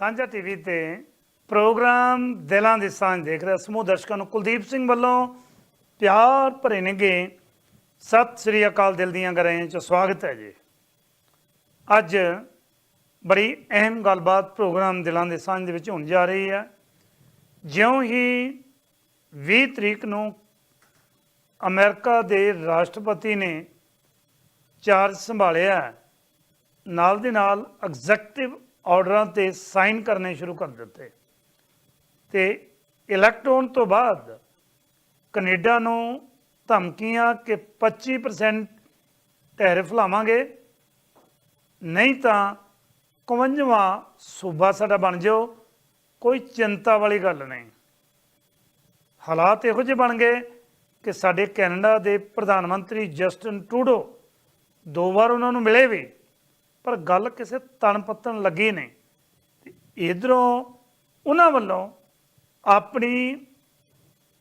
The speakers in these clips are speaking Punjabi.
ਸਾਂਝਾ ਟੀਵੀ ਤੇ ਪ੍ਰੋਗਰਾਮ ਦਿਲਾਂ ਦੀ ਸਾਂਝ ਦੇਖ ਰਹੇ ਸਮੂਹ ਦਰਸ਼ਕਾਂ ਨੂੰ ਕੁਲਦੀਪ ਸਿੰਘ ਵੱਲੋਂ ਪਿਆਰ ਭਰੇ ਨੇਗੇ। ਸਤਿ ਸ੍ਰੀ ਅਕਾਲ, ਦਿਲ ਦੀਆਂ ਗਰਾਂ ਚ ਸਵਾਗਤ ਹੈ ਜੀ। ਅੱਜ ਬੜੀ ਅਹਿਮ ਗੱਲਬਾਤ ਪ੍ਰੋਗਰਾਮ ਦਿਲਾਂ ਦੇ ਸਾਂਝ ਦੇ ਵਿੱਚ ਹੋਣ ਜਾ ਰਹੀ ਹੈ। ਜਿਉਂ ਹੀ 20 ਤਰੀਕ ਨੂੰ ਅਮਰੀਕਾ ਦੇ ਰਾਸ਼ਟਰਪਤੀ ਨੇ ਚਾਰਜ ਸੰਭਾਲਿਆ, ਨਾਲ ਦੇ ਨਾਲ ਐਗਜ਼ੈਕਟਿਵ ਆਰਡਰਾਂ ਤੇ ਸਾਈਨ ਕਰਨੇ ਸ਼ੁਰੂ ਕਰ ਦਿੱਤੇ। ਤੇ ਇਲੈਕਟ ਹੋਣ ਤੋਂ ਬਾਅਦ ਕੈਨੇਡਾ ਨੂੰ ਧਮਕੀਆਂ ਕਿ 25% ਟੈਰਿਫ ਲਾਵਾਂਗੇ, ਨਹੀਂ ਤਾਂ 51ਵਾਂ ਸੂਬਾ ਸਾਡਾ ਬਣ ਜਾਓ, ਕੋਈ ਚਿੰਤਾ ਵਾਲੀ ਗੱਲ ਨਹੀਂ। ਹਾਲਾਤ ਇਹੋ ਜਿਹੇ ਬਣ ਗਏ ਕਿ ਸਾਡੇ ਕੈਨੇਡਾ ਦੇ ਪ੍ਰਧਾਨ ਮੰਤਰੀ ਜਸਟਨ ਟਰੂਡੋ ਦੋ ਵਾਰ ਉਹਨਾਂ ਨੂੰ ਮਿਲੇ ਵੀ। ਪਰ ਗੱਲ ਕਿਸੇ ਤਣ ਪੱਤਣ ਲੱਗੀ ਨਹੀਂ ਤੇ ਇਧਰੋਂ ਉਹਨਾਂ ਵੱਲੋਂ ਆਪਣੀ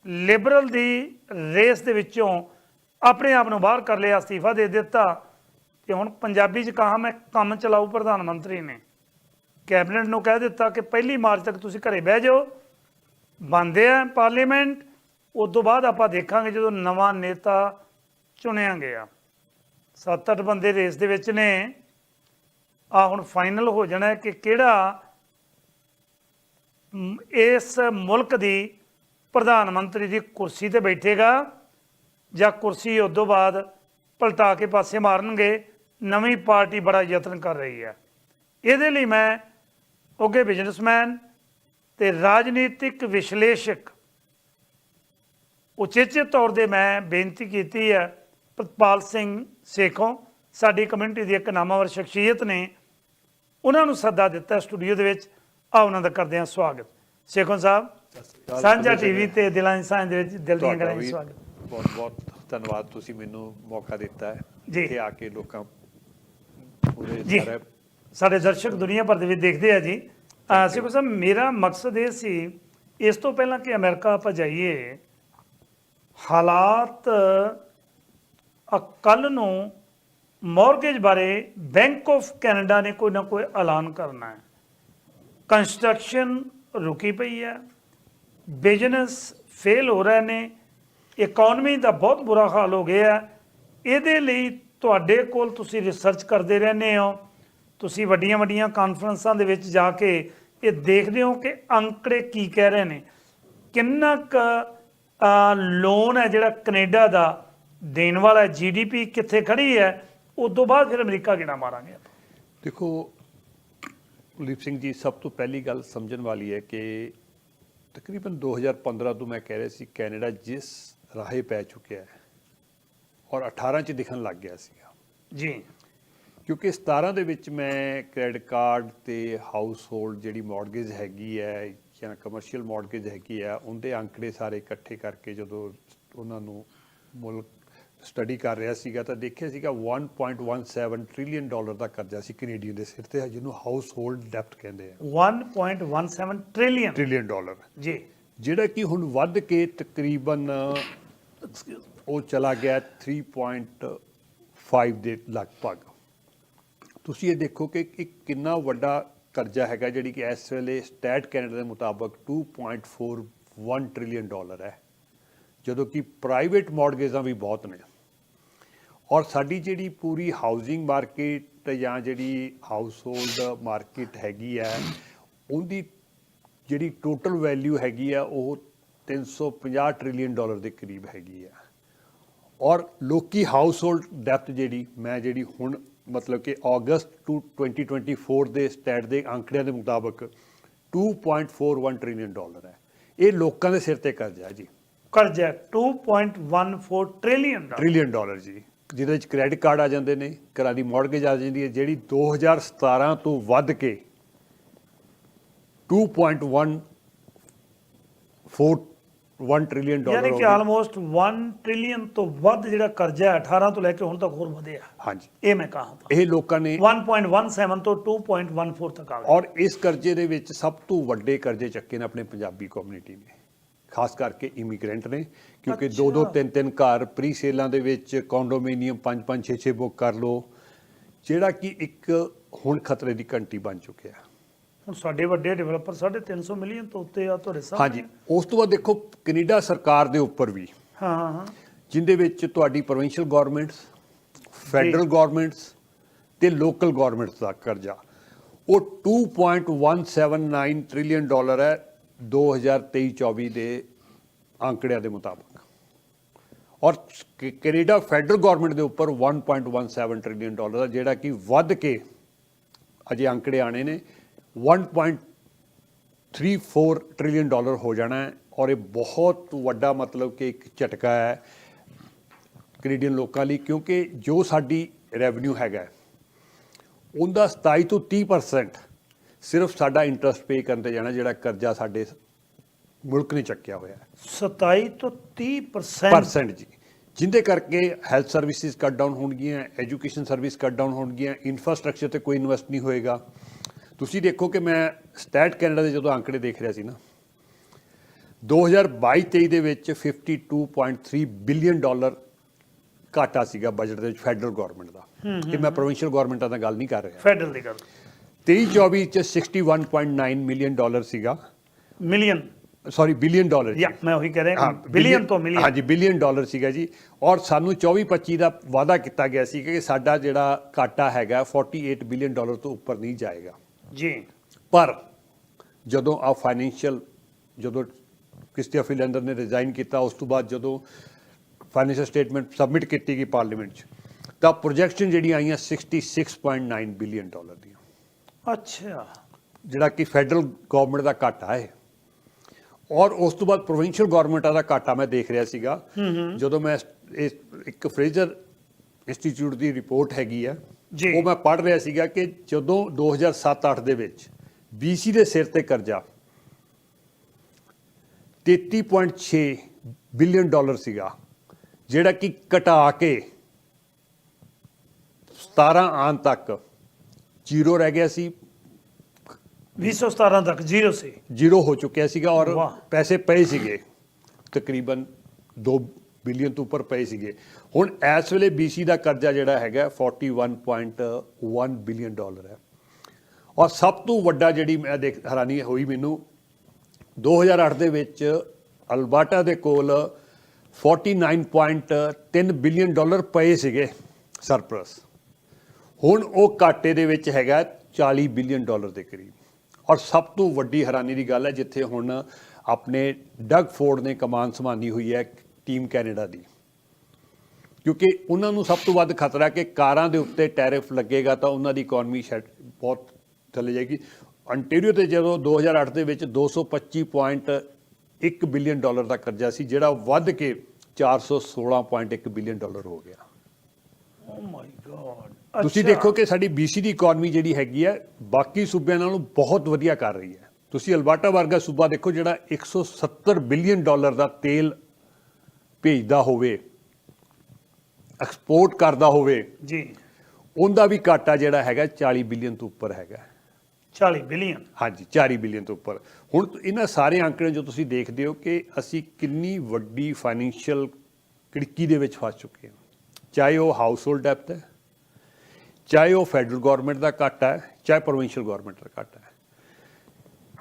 ਲਿਬਰਲ ਦੀ ਰੇਸ ਦੇ ਵਿੱਚੋਂ ਆਪਣੇ ਆਪ ਨੂੰ ਬਾਹਰ ਕਰ ਲਿਆ, ਅਸਤੀਫਾ ਦੇ ਦਿੱਤਾ। ਤੇ ਹੁਣ ਪੰਜਾਬੀ ਚ ਕਹਾ ਮੈਂ ਕੰਮ ਚਲਾਉ ਪ੍ਰਧਾਨ ਮੰਤਰੀ ਨੇ। ਕੈਬਨਿਟ ਨੂੰ ਕਹਿ ਦਿੱਤਾ ਕਿ ਪਹਿਲੀ ਮਾਰਚ ਤੱਕ ਤੁਸੀਂ ਘਰੇ ਬਹਿ ਜਾਓ। ਬੰਦੇ ਆ ਪਾਰਲੀਮੈਂਟ, ਉਸ ਤੋਂ ਬਾਅਦ ਆਪਾਂ ਦੇਖਾਂਗੇ ਜਦੋਂ ਨਵਾਂ ਨੇਤਾ ਚੁਣਿਆ ਗਿਆ। ਸੱਤ ਅੱਠ ਬੰਦੇ ਰੇਸ ਦੇ ਵਿੱਚ ਨੇ। ਆ ਹੁਣ ਫਾਈਨਲ ਹੋ ਜਾਣਾ ਕਿ ਕਿਹੜਾ ਇਸ ਮੁਲਕ ਦੀ ਪ੍ਰਧਾਨ ਮੰਤਰੀ ਦੀ ਕੁਰਸੀ ਤੇ ਬੈਠੇਗਾ ਜਾਂ ਕੁਰਸੀ ਉਸ ਤੋਂ ਬਾਅਦ ਪਲਟਾ ਕੇ ਪਾਸੇ ਮਾਰਨਗੇ, ਨਵੀਂ ਪਾਰਟੀ ਬੜਾ ਯਤਨ ਕਰ ਰਹੀ ਹੈ। ਇਹਦੇ ਲਈ ਮੈਂ ਉੱਗੇ ਬਿਜ਼ਨਸਮੈਨ ਤੇ ਰਾਜਨੀਤਿਕ ਵਿਸ਼ਲੇਸ਼ਕ ਉਚੇਚੇ ਤੌਰ ਤੇ ਮੈਂ ਬੇਨਤੀ ਕੀਤੀ ਹੈ, ਪ੍ਰਤਪਾਲ ਸਿੰਘ ਸੇਖੋਂ, ਸਾਡੀ ਕਮਿਊਨਿਟੀ ਦੀ ਇੱਕ ਨਾਮਵਰ ਸ਼ਖਸੀਅਤ ਨੇ ਉਹਨਾਂ ਨੂੰ ਸੱਦਾ ਦਿੱਤਾ ਸਟੂਡੀਓ ਦੇ ਵਿੱਚ। ਆ ਉਹਨਾਂ ਦਾ ਕਰਦੇ ਹਾਂ ਸਵਾਗਤ। ਸੇਖੋਂ ਸਾਹਿਬ ਸਾਂਝਾ ਟੀਵੀ ਤੇ ਦਿਲਾਂ ਸਾਂਝ ਦੇ ਵਿੱਚ ਦਿਲ ਦੀਆਂ ਗੱਲਾਂ ਵੀ ਦੀ ਸਵਾਗਤ। ਬਹੁਤ ਬਹੁਤ ਧੰਨਵਾਦ ਤੁਸੀਂ ਮੈਨੂੰ ਮੌਕਾ ਦਿੱਤਾ ਹੈ। ਇੱਥੇ ਆ ਕੇ ਲੋਕਾਂ ਪੂਰੇ ਸਾਰੇ ਸਾਡੇ ਦਰਸ਼ਕ ਦੁਨੀਆ ਭਰ ਦੇ ਵਿੱਚ ਦੇਖਦੇ ਆ ਜੀ। ਸੇਖੋਂ ਸਾਹਿਬ ਮੇਰਾ ਮਕਸਦ ਇਹ ਸੀ ਇਸ ਤੋਂ ਪਹਿਲਾਂ ਕਿ ਅਮਰੀਕਾ ਆਪਾਂ ਜਾਈਏ ਹਾਲਾਤ ਕੱਲ ਨੂੰ ਮਾਰਗੇਜ ਬਾਰੇ ਬੈਂਕ ਆਫ ਕੈਨੇਡਾ ਨੇ ਕੋਈ ਨਾ ਕੋਈ ਐਲਾਨ ਕਰਨਾ ਹੈ। ਕੰਸਟਰਕਸ਼ਨ ਰੁਕੀ ਪਈ ਹੈ। ਬਿਜ਼ਨਸ ਫੇਲ ਹੋ ਰਹੇ ਨੇ। ਇਕਨੋਮੀ ਦਾ ਬਹੁਤ ਬੁਰਾ ਹਾਲ ਹੋ ਗਿਆ ਹੈ। ਇਹਦੇ ਲਈ ਤੁਹਾਡੇ ਕੋਲ ਤੁਸੀਂ ਰਿਸਰਚ ਕਰਦੇ ਰਹਿੰਦੇ ਹੋ। ਤੁਸੀਂ ਵੱਡੀਆਂ ਵੱਡੀਆਂ ਕਾਨਫਰੰਸਾਂ ਦੇ ਵਿੱਚ ਜਾ ਕੇ ਇਹ ਦੇਖਦੇ ਹੋ ਕਿ ਅੰਕੜੇ ਕੀ ਕਹਿ ਰਹੇ ਨੇ। ਕਿੰਨਾ ਕੁ ਲੋਨ ਹੈ ਜਿਹੜਾ ਕੈਨੇਡਾ ਦਾ, ਦੇਣ ਵਾਲਾ ਜੀਡੀਪੀ ਕਿੱਥੇ ਖੜੀ ਹੈ? ਉਸ ਤੋਂ ਬਾਅਦ ਫਿਰ ਅਮਰੀਕਾ ਕਿਹੜਾ ਮਾਰਾਂਗੇ ਆਪਾਂ। ਦੇਖੋ ਕੁਲਦੀਪ ਸਿੰਘ ਜੀ ਸਭ ਤੋਂ ਪਹਿਲੀ ਗੱਲ ਸਮਝਣ ਵਾਲੀ ਹੈ ਕਿ ਤਕਰੀਬਨ 2015 ਤੋਂ ਮੈਂ ਕਹਿ ਰਿਹਾ ਸੀ ਕੈਨੇਡਾ ਜਿਸ ਰਾਹੇ ਪੈ ਚੁੱਕਿਆ ਹੈ ਔਰ 18 ਚ ਦਿਖਣ ਲੱਗ ਗਿਆ ਸੀਗਾ। ਜੀ। ਕਿਉਂਕਿ 17 ਦੇ ਵਿੱਚ ਮੈਂ ਕ੍ਰੈਡਿਟ ਕਾਰਡ ਤੇ ਹਾਊਸ ਹੋਲਡ ਜਿਹੜੀ ਮਾਰਗੇਜ ਹੈਗੀ ਹੈ ਜਾਂ ਕਮਰਸ਼ੀਅਲ ਮਾਰਗੇਜ ਹੈਗੀ ਹੈ ਉਹਦੇ ਅੰਕੜੇ ਸਾਰੇ ਇਕੱਠੇ ਕਰਕੇ ਜਦੋਂ ਉਹਨਾਂ ਨੂੰ ਮੁਲਕ ਸਟੱਡੀ ਕਰ ਰਿਹਾ ਸੀਗਾ ਤਾਂ ਦੇਖਿਆ ਸੀਗਾ 1.17 ਟ੍ਰਿਲੀਅਨ ਡਾਲਰ ਦਾ ਕਰਜ਼ਾ ਸੀ ਕੈਨੇਡੀਅਨ ਦੇ ਸਿਰ ਤੇ ਜਿਹਨੂੰ ਹਾਊਸ ਹੋਲਡ ਡੈਪਟ ਕਹਿੰਦੇ ਆ। 1.17 ਟ੍ਰਿਲੀਅਨ ਟ੍ਰਿਲੀਅਨ ਡਾਲਰ ਜੀ। ਜਿਹੜਾ ਕਿ ਹੁਣ ਵੱਧ ਕੇ ਤਕਰੀਬਨ ਉਹ ਚਲਾ ਗਿਆ 3.5 ਦੇ ਲਗਭਗ। ਤੁਸੀਂ ਇਹ ਦੇਖੋ ਕਿ ਇੱਕ ਕਿੰਨਾ ਵੱਡਾ ਕਰਜ਼ਾ ਹੈਗਾ ਜਿਹੜੀ ਕਿ ਇਸ ਵੇਲੇ ਸਟੈਟ ਕੈਨੇਡਾ ਦੇ ਮੁਤਾਬਕ 2.41 ਟ੍ਰਿਲੀਅਨ ਡਾਲਰ ਹੈ। ਜਦੋਂ ਕਿ ਪ੍ਰਾਈਵੇਟ ਮਾਰਗੇਜਾਂ ਵੀ ਬਹੁਤ ਨੇ। ਔਰ ਸਾਡੀ ਜਿਹੜੀ ਪੂਰੀ ਹਾਊਸਿੰਗ ਮਾਰਕੀਟ ਜਾਂ ਜਿਹੜੀ ਹਾਊਸ ਹੋਲਡ ਮਾਰਕੀਟ ਹੈਗੀ ਹੈ ਉਹਦੀ ਜਿਹੜੀ ਟੋਟਲ ਵੈਲਿਊ ਹੈਗੀ ਆ ਉਹ 350 ਟ੍ਰਿਲੀਅਨ ਡਾਲਰ ਦੇ ਕਰੀਬ ਹੈਗੀ ਆ ਔਰ ਲੋਕੀ ਹਾਊਸ ਹੋਲਡ ਡੈਪਟ ਜਿਹੜੀ ਮੈਂ ਜਿਹੜੀ ਹੁਣ ਮਤਲਬ ਕਿ ਅਗਸਤ ਟੂ 2024 ਦੇ ਸਟੈਟ ਦੇ ਅੰਕੜਿਆਂ ਦੇ ਮੁਤਾਬਕ 2.41 ਟ੍ਰਿਲੀਅਨ ਡਾਲਰ ਹੈ। ਇਹ ਲੋਕਾਂ ਦੇ ਸਿਰ ਤੇ ਕਰਜ਼ਾ ਜੀ। ਕਰਜ਼ਾ 2.14 ਟ੍ਰਿਲੀਅਨ ਦਾ ਟ੍ਰਿਲੀਅਨ ਡਾਲਰ ਜੀ। ਜਿਹਦੇ ਵਿੱਚ ਕ੍ਰੈਡਿਟ ਕਾਰਡ ਆ ਜਾਂਦੇ ਨੇ ਘਰਾਂ ਦੀ ਮਾਰਗੇਜ ਆ ਜਾਂਦੀ ਹੈ ਜਿਹੜੀ 2017 ਤੋਂ ਵੱਧ ਕੇ 2.14 ਟ੍ਰਿਲੀਅਨ ਡਾਲਰ ਯਾਨੀ ਕਿ। ਆਲਮੋਸਟ 1 ਟ੍ਰਿਲੀਅਨ ਤੋਂ ਵੱਧ ਜਿਹੜਾ ਕਰਜ਼ਾ ਹੈ 18 ਤੋਂ ਲੈ ਕੇ ਹੁਣ ਤੱਕ ਹੋਰ ਵਧਿਆ। ਹਾਂਜੀ। ਇਹ ਮੈਂ ਕਹਾਂ ਇਹ ਲੋਕਾਂ ਨੇ 1.17 ਤੋਂ 2.14 ਤੱਕ ਆ ਗਿਆ ਔਰ ਇਸ ਕਰਜ਼ੇ ਦੇ ਵਿੱਚ ਸਭ ਤੋਂ ਵੱਡੇ ਕਰਜ਼ੇ ਚੱਕੇ ਨੇ ਆਪਣੇ ਪੰਜਾਬੀ ਕਮਿਊਨਿਟੀ ਨੇ। ਖਾਸ ਕਰਕੇ ਇਮੀਗ੍ਰੈਂਟ ਨੇ। ਕਿਉਂਕਿ। ਦੋ ਦੋ ਤਿੰਨ ਤਿੰਨ ਘਰ ਪ੍ਰੀ ਸੇਲਾਂ ਦੇ ਵਿੱਚ ਕੰਡੋਮੀਨੀਅਮ 5 5 6 6 ਬੁੱਕ ਕਰ ਲਓ ਜਿਹੜਾ ਕਿ ਇੱਕ ਹੁਣ ਖਤਰੇ ਦੀ ਘੰਟੀ ਬਣ ਚੁੱਕਿਆ। ਹੁਣ ਸਾਡੇ ਵੱਡੇ ਡਿਵੈਲਪਰ 350 ਮਿਲੀਅਨ ਤੋਂ ਉੱਤੇ ਆ ਤੁਹਾਡੇ ਸਾਹਮਣੇ। ਹਾਂਜੀ ਉਸ ਤੋਂ ਬਾਅਦ ਦੇਖੋ ਕੈਨੇਡਾ ਸਰਕਾਰ ਦੇ ਉੱਪਰ ਵੀ ਹਾਂ ਹਾਂ ਹਾਂ। ਜਿੰਦੇ ਵਿੱਚ ਤੁਹਾਡੀ ਪ੍ਰੋਵਿੰਸ਼ੀਅਲ ਗਵਰਨਮੈਂਟਸ ਫੈਡਰਲ ਗਵਰਨਮੈਂਟਸ ਤੇ ਲੋਕਲ ਗਵਰਨਮੈਂਟਸ ਦਾ ਕਰਜ਼ਾ। ਉਹ 2.179 ਟ੍ਰਿਲੀਅਨ ਡਾਲਰ ਹੈ 2023-24 ਦੇ ਅੰਕੜਿਆਂ ਦੇ ਮੁਤਾਬਕ। ਔਰ ਕੈਨੇਡਾ ਫੈਡਰਲ ਗਵਰਨਮੈਂਟ ਦੇ ਉੱਪਰ 1.17 ਟ੍ਰਿਲੀਅਨ ਡਾਲਰ ਹੈ ਜਿਹੜਾ ਕਿ ਵੱਧ ਕੇ ਅਜੇ ਅੰਕੜੇ ਆਣੇ ਨੇ। 1.34 ਟ੍ਰਿਲੀਅਨ ਡਾਲਰ ਹੋ ਜਾਣਾ ਹੈ ਔਰ ਇਹ ਬਹੁਤ ਵੱਡਾ ਮਤਲਬ ਕਿ ਇੱਕ ਝਟਕਾ ਹੈ ਕੈਨੇਡੀਅਨ ਲੋਕਾਂ ਲਈ, ਕਿਉਂਕਿ ਜੋ ਸਾਡੀ ਰੈਵਨਿਊ ਹੈਗਾ ਉਹਦਾ 27 ਤੋਂ 30% ਸਿਰਫ ਸਾਡਾ ਇੰਟਰਸਟ ਪੇ ਕਰਨ ਤੇ ਜਾਣਾ, ਜਿਹੜਾ ਕਰਜ਼ਾ ਸਾਡੇ ਮੁਲਕ ਨੇ ਚੱਕਿਆ ਹੋਇਆ ਹੈ। 27 ਤੋਂ 30% ਪਰਸੈਂਟ ਜੀ। ਜਿੰਦੇ ਕਰਕੇ ਹੈਲਥ ਸਰਵਿਸਿਜ਼ ਕੱਟ ਡਾਊਨ ਹੋਣਗੀਆਂ ਐਜੂਕੇਸ਼ਨ ਸਰਵਿਸ ਕੱਟ ਡਾਊਨ ਹੋਣਗੀਆਂ ਇਨਫਰਾਸਟ੍ਰਕਚਰ ਤੇ ਕੋਈ ਇਨਵੈਸਟ ਨਹੀਂ ਹੋਏਗਾ। ਤੁਸੀਂ ਦੇਖੋ ਕਿ ਮੈਂ ਸਟੈਟ ਕੈਨੇਡਾ ਦੇ ਜਦੋਂ ਅੰਕੜੇ ਦੇਖ ਰਿਹਾ ਸੀ ਨਾ 2022-23 ਦੇ ਵਿੱਚ 52.3 ਬਿਲੀਅਨ ਡਾਲਰ ਘਾਟਾ ਸੀਗਾ ਬਜਟ ਦੇ ਵਿੱਚ ਫੈਡਰਲ ਗਵਰਨਮੈਂਟ ਦਾ। ਇਹ ਮੈਂ ਪ੍ਰੋਵਿੰਸ਼ੀਅਲ ਗਵਰਨਮੈਂਟਾਂ ਦਾ ਗੱਲ ਨਹੀਂ ਕਰ ਰਿਹਾ। ਫੈਡਰਲ ਦੀ ਗੱਲ। 23-24 ਚ 61.9 ਮਿਲੀਅਨ ਡਾਲਰ ਸੀਗਾ। ਮਿਲੀਅਨ ਸੌਰੀ ਬਿਲੀਅਨ ਡਾਲਰ ਜਾਂ ਮੈਂ ਉਹੀ ਕਹਿ ਰਿਹਾ ਬਿਲੀਅਨ ਤੋਂ ਮਿਲੀਅਨ ਹਾਂਜੀ ਬਿਲੀਅਨ ਡਾਲਰ ਸੀਗਾ ਜੀ। ਔਰ ਸਾਨੂੰ 24-25 ਦਾ ਵਾਅਦਾ ਕੀਤਾ ਗਿਆ ਸੀ ਕਿ ਸਾਡਾ ਜਿਹੜਾ ਘਾਟਾ ਹੈਗਾ 48 ਬਿਲੀਅਨ ਡਾਲਰ ਤੋਂ ਉੱਪਰ ਨਹੀਂ ਜਾਏਗਾ। ਜੀ। ਪਰ ਜਦੋਂ ਆ ਫਾਈਨੈਂਸ਼ੀਅਲ ਜਦੋਂ ਕ੍ਰਿਸਟੀਆ ਫਿਲੈਂਡਰ ਨੇ ਰਿਜ਼ਾਈਨ ਕੀਤਾ ਉਸ ਤੋਂ ਬਾਅਦ ਜਦੋਂ ਫਾਈਨੈਂਸ਼ੀਅਲ ਸਟੇਟਮੈਂਟ ਸਬਮਿਟ ਕੀਤੀ ਗਈ ਪਾਰਲੀਮੈਂਟ 'ਚ ਤਾਂ ਪ੍ਰੋਜੈਕਸ਼ਨ ਜਿਹੜੀਆਂ ਆਈਆਂ 66.9 ਬਿਲੀਅਨ ਡਾਲਰ ਦੀਆਂ। ਅੱਛਾ। ਜਿਹੜਾ ਕਿ ਫੈਡਰਲ ਗਵਰਨਮੈਂਟ ਦਾ ਘਾਟਾ ਹੈ। ਔਰ ਉਸ ਤੋਂ ਬਾਅਦ ਪ੍ਰੋਵਿੰਸ਼ੀਅਲ ਗਵਰਨਮੈਂਟਾਂ ਦਾ ਘਾਟਾ ਮੈਂ ਦੇਖ ਰਿਹਾ ਸੀਗਾ। ਜਦੋਂ ਮੈਂ ਇਸ ਇੱਕ ਫਰੇਜ਼ਰ ਇੰਸਟੀਚਿਊਟ ਦੀ ਰਿਪੋਰਟ ਹੈਗੀ ਆ। ਉਹ ਮੈਂ ਪੜ੍ਹ ਰਿਹਾ ਸੀਗਾ ਕਿ ਜਦੋਂ 2007-8 ਦੇ ਵਿੱਚ BC ਦੇ ਸਿਰ ਤੇ ਕਰਜ਼ਾ 33.6 ਬਿਲੀਅਨ ਡਾਲਰ ਸੀਗਾ ਜਿਹੜਾ ਕਿ ਘਟਾ ਕੇ 17 ਆਉਣ ਤੱਕ ਜ਼ੀਰੋ ਰਹਿ ਗਿਆ ਸੀ। 2017 ਤੱਕ ਜ਼ੀਰੋ ਸੀ। ਜ਼ੀਰੋ ਹੋ ਚੁੱਕਿਆ ਸੀਗਾ ਔਰ ਵਾਹ। ਪੈਸੇ ਪਏ ਸੀਗੇ। ਤਕਰੀਬਨ 2 ਬਿਲੀਅਨ ਤੋਂ ਉੱਪਰ ਪਏ ਸੀਗੇ। ਹੁਣ ਇਸ ਵੇਲੇ BC ਦਾ ਕਰਜ਼ਾ ਜਿਹੜਾ ਹੈਗਾ 41.1 ਬਿਲੀਅਨ ਡਾਲਰ ਹੈ। ਔਰ ਸਭ ਤੋਂ ਵੱਡਾ ਜਿਹੜੀ ਮੈਂ ਦੇਖ ਹੈਰਾਨੀ ਹੋਈ ਮੈਨੂੰ 2008 ਦੇ ਵਿੱਚ ਅਲਬਰਟਾ ਦੇ ਕੋਲ 49.3 ਬਿਲੀਅਨ ਡਾਲਰ ਪਏ ਸੀਗੇ ਸਰਪਲਸ ਹੁਣ ਉਹ ਘਾਟੇ ਦੇ ਵਿੱਚ ਹੈਗਾ 40 ਬਿਲੀਅਨ ਡਾਲਰ ਦੇ ਕਰੀਬ। ਔਰ ਸਭ ਤੋਂ ਵੱਡੀ ਹੈਰਾਨੀ ਦੀ ਗੱਲ ਹੈ ਜਿੱਥੇ ਹੁਣ ਆਪਣੇ ਡਗ ਫੋਰਡ ਨੇ ਕਮਾਨ ਸੰਭਾਲੀ ਹੋਈ ਹੈ ਟੀਮ ਕੈਨੇਡਾ ਦੀ। ਕਿਉਂਕਿ ਉਹਨਾਂ ਨੂੰ ਸਭ ਤੋਂ ਵੱਧ ਖਤਰਾ ਕਿ ਕਾਰਾਂ ਦੇ ਉੱਤੇ ਟੈਰਿਫ ਲੱਗੇਗਾ ਤਾਂ ਉਹਨਾਂ ਦੀ ਇਕਨੋਮੀ ਬਹੁਤ ਥੱਲੇ ਜਾਏਗੀ। ਅੰਟੇਰੀਓ ਤੇ ਜਦੋਂ 2008 ਦੇ ਵਿੱਚ 225.1 ਬਿਲੀਅਨ ਡਾਲਰ ਦਾ ਕਰਜ਼ਾ ਸੀ, ਜਿਹੜਾ ਵੱਧ ਕੇ 416.1 ਬਿਲੀਅਨ ਡਾਲਰ ਹੋ ਗਿਆ। ਓ ਮਾਈ ਗॉड ਤੁਸੀਂ ਦੇਖੋ ਕਿ ਸਾਡੀ BC ਦੀ ਇਕਨੋਮੀ ਜਿਹੜੀ ਹੈਗੀ ਹੈ ਬਾਕੀ ਸੂਬਿਆਂ ਨਾਲੋਂ ਬਹੁਤ ਵਧੀਆ ਕਰ ਰਹੀ ਹੈ। ਤੁਸੀਂ ਅਲਬਰਟਾ ਵਰਗਾ ਸੂਬਾ ਦੇਖੋ ਜਿਹੜਾ 170 ਬਿਲੀਅਨ ਡਾਲਰ ਦਾ ਤੇਲ ਭੇਜਦਾ ਹੋਵੇ ਐਕਸਪੋਰਟ ਕਰਦਾ ਹੋਵੇ ਜੀ। ਉਹਦਾ ਵੀ ਘਾਟਾ ਜਿਹੜਾ ਹੈਗਾ 40 ਬਿਲੀਅਨ ਤੋਂ ਉੱਪਰ ਹੈਗਾ। 40 ਬਿਲੀਅਨ ਹਾਂਜੀ 40 ਬਿਲੀਅਨ ਤੋਂ ਉੱਪਰ। ਹੁਣ ਇਹਨਾਂ ਸਾਰੇ ਅੰਕੜਿਆਂ ਜੋ ਤੁਸੀਂ ਦੇਖਦੇ ਹੋ ਕਿ ਅਸੀਂ ਕਿੰਨੀ ਵੱਡੀ ਫਾਈਨੈਂਸ਼ੀਅਲ ਕਿੜਕੀ ਦੇ ਵਿੱਚ ਫਸ ਚੁੱਕੇ ਹਾਂ। ਚਾਹੇ ਉਹ ਹਾਊਸਹੋਲਡ ਡੈਪਟ ਹੈ ਚਾਹੇ ਉਹ ਫੈਡਰਲ ਗਵਰਨਮੈਂਟ ਦਾ ਘਾਟਾ ਹੈ ਚਾਹੇ ਪ੍ਰੋਵਿੰਸ਼ੀਅਲ ਗਵਰਨਮੈਂਟ ਦਾ ਘਾਟਾ ਹੈ।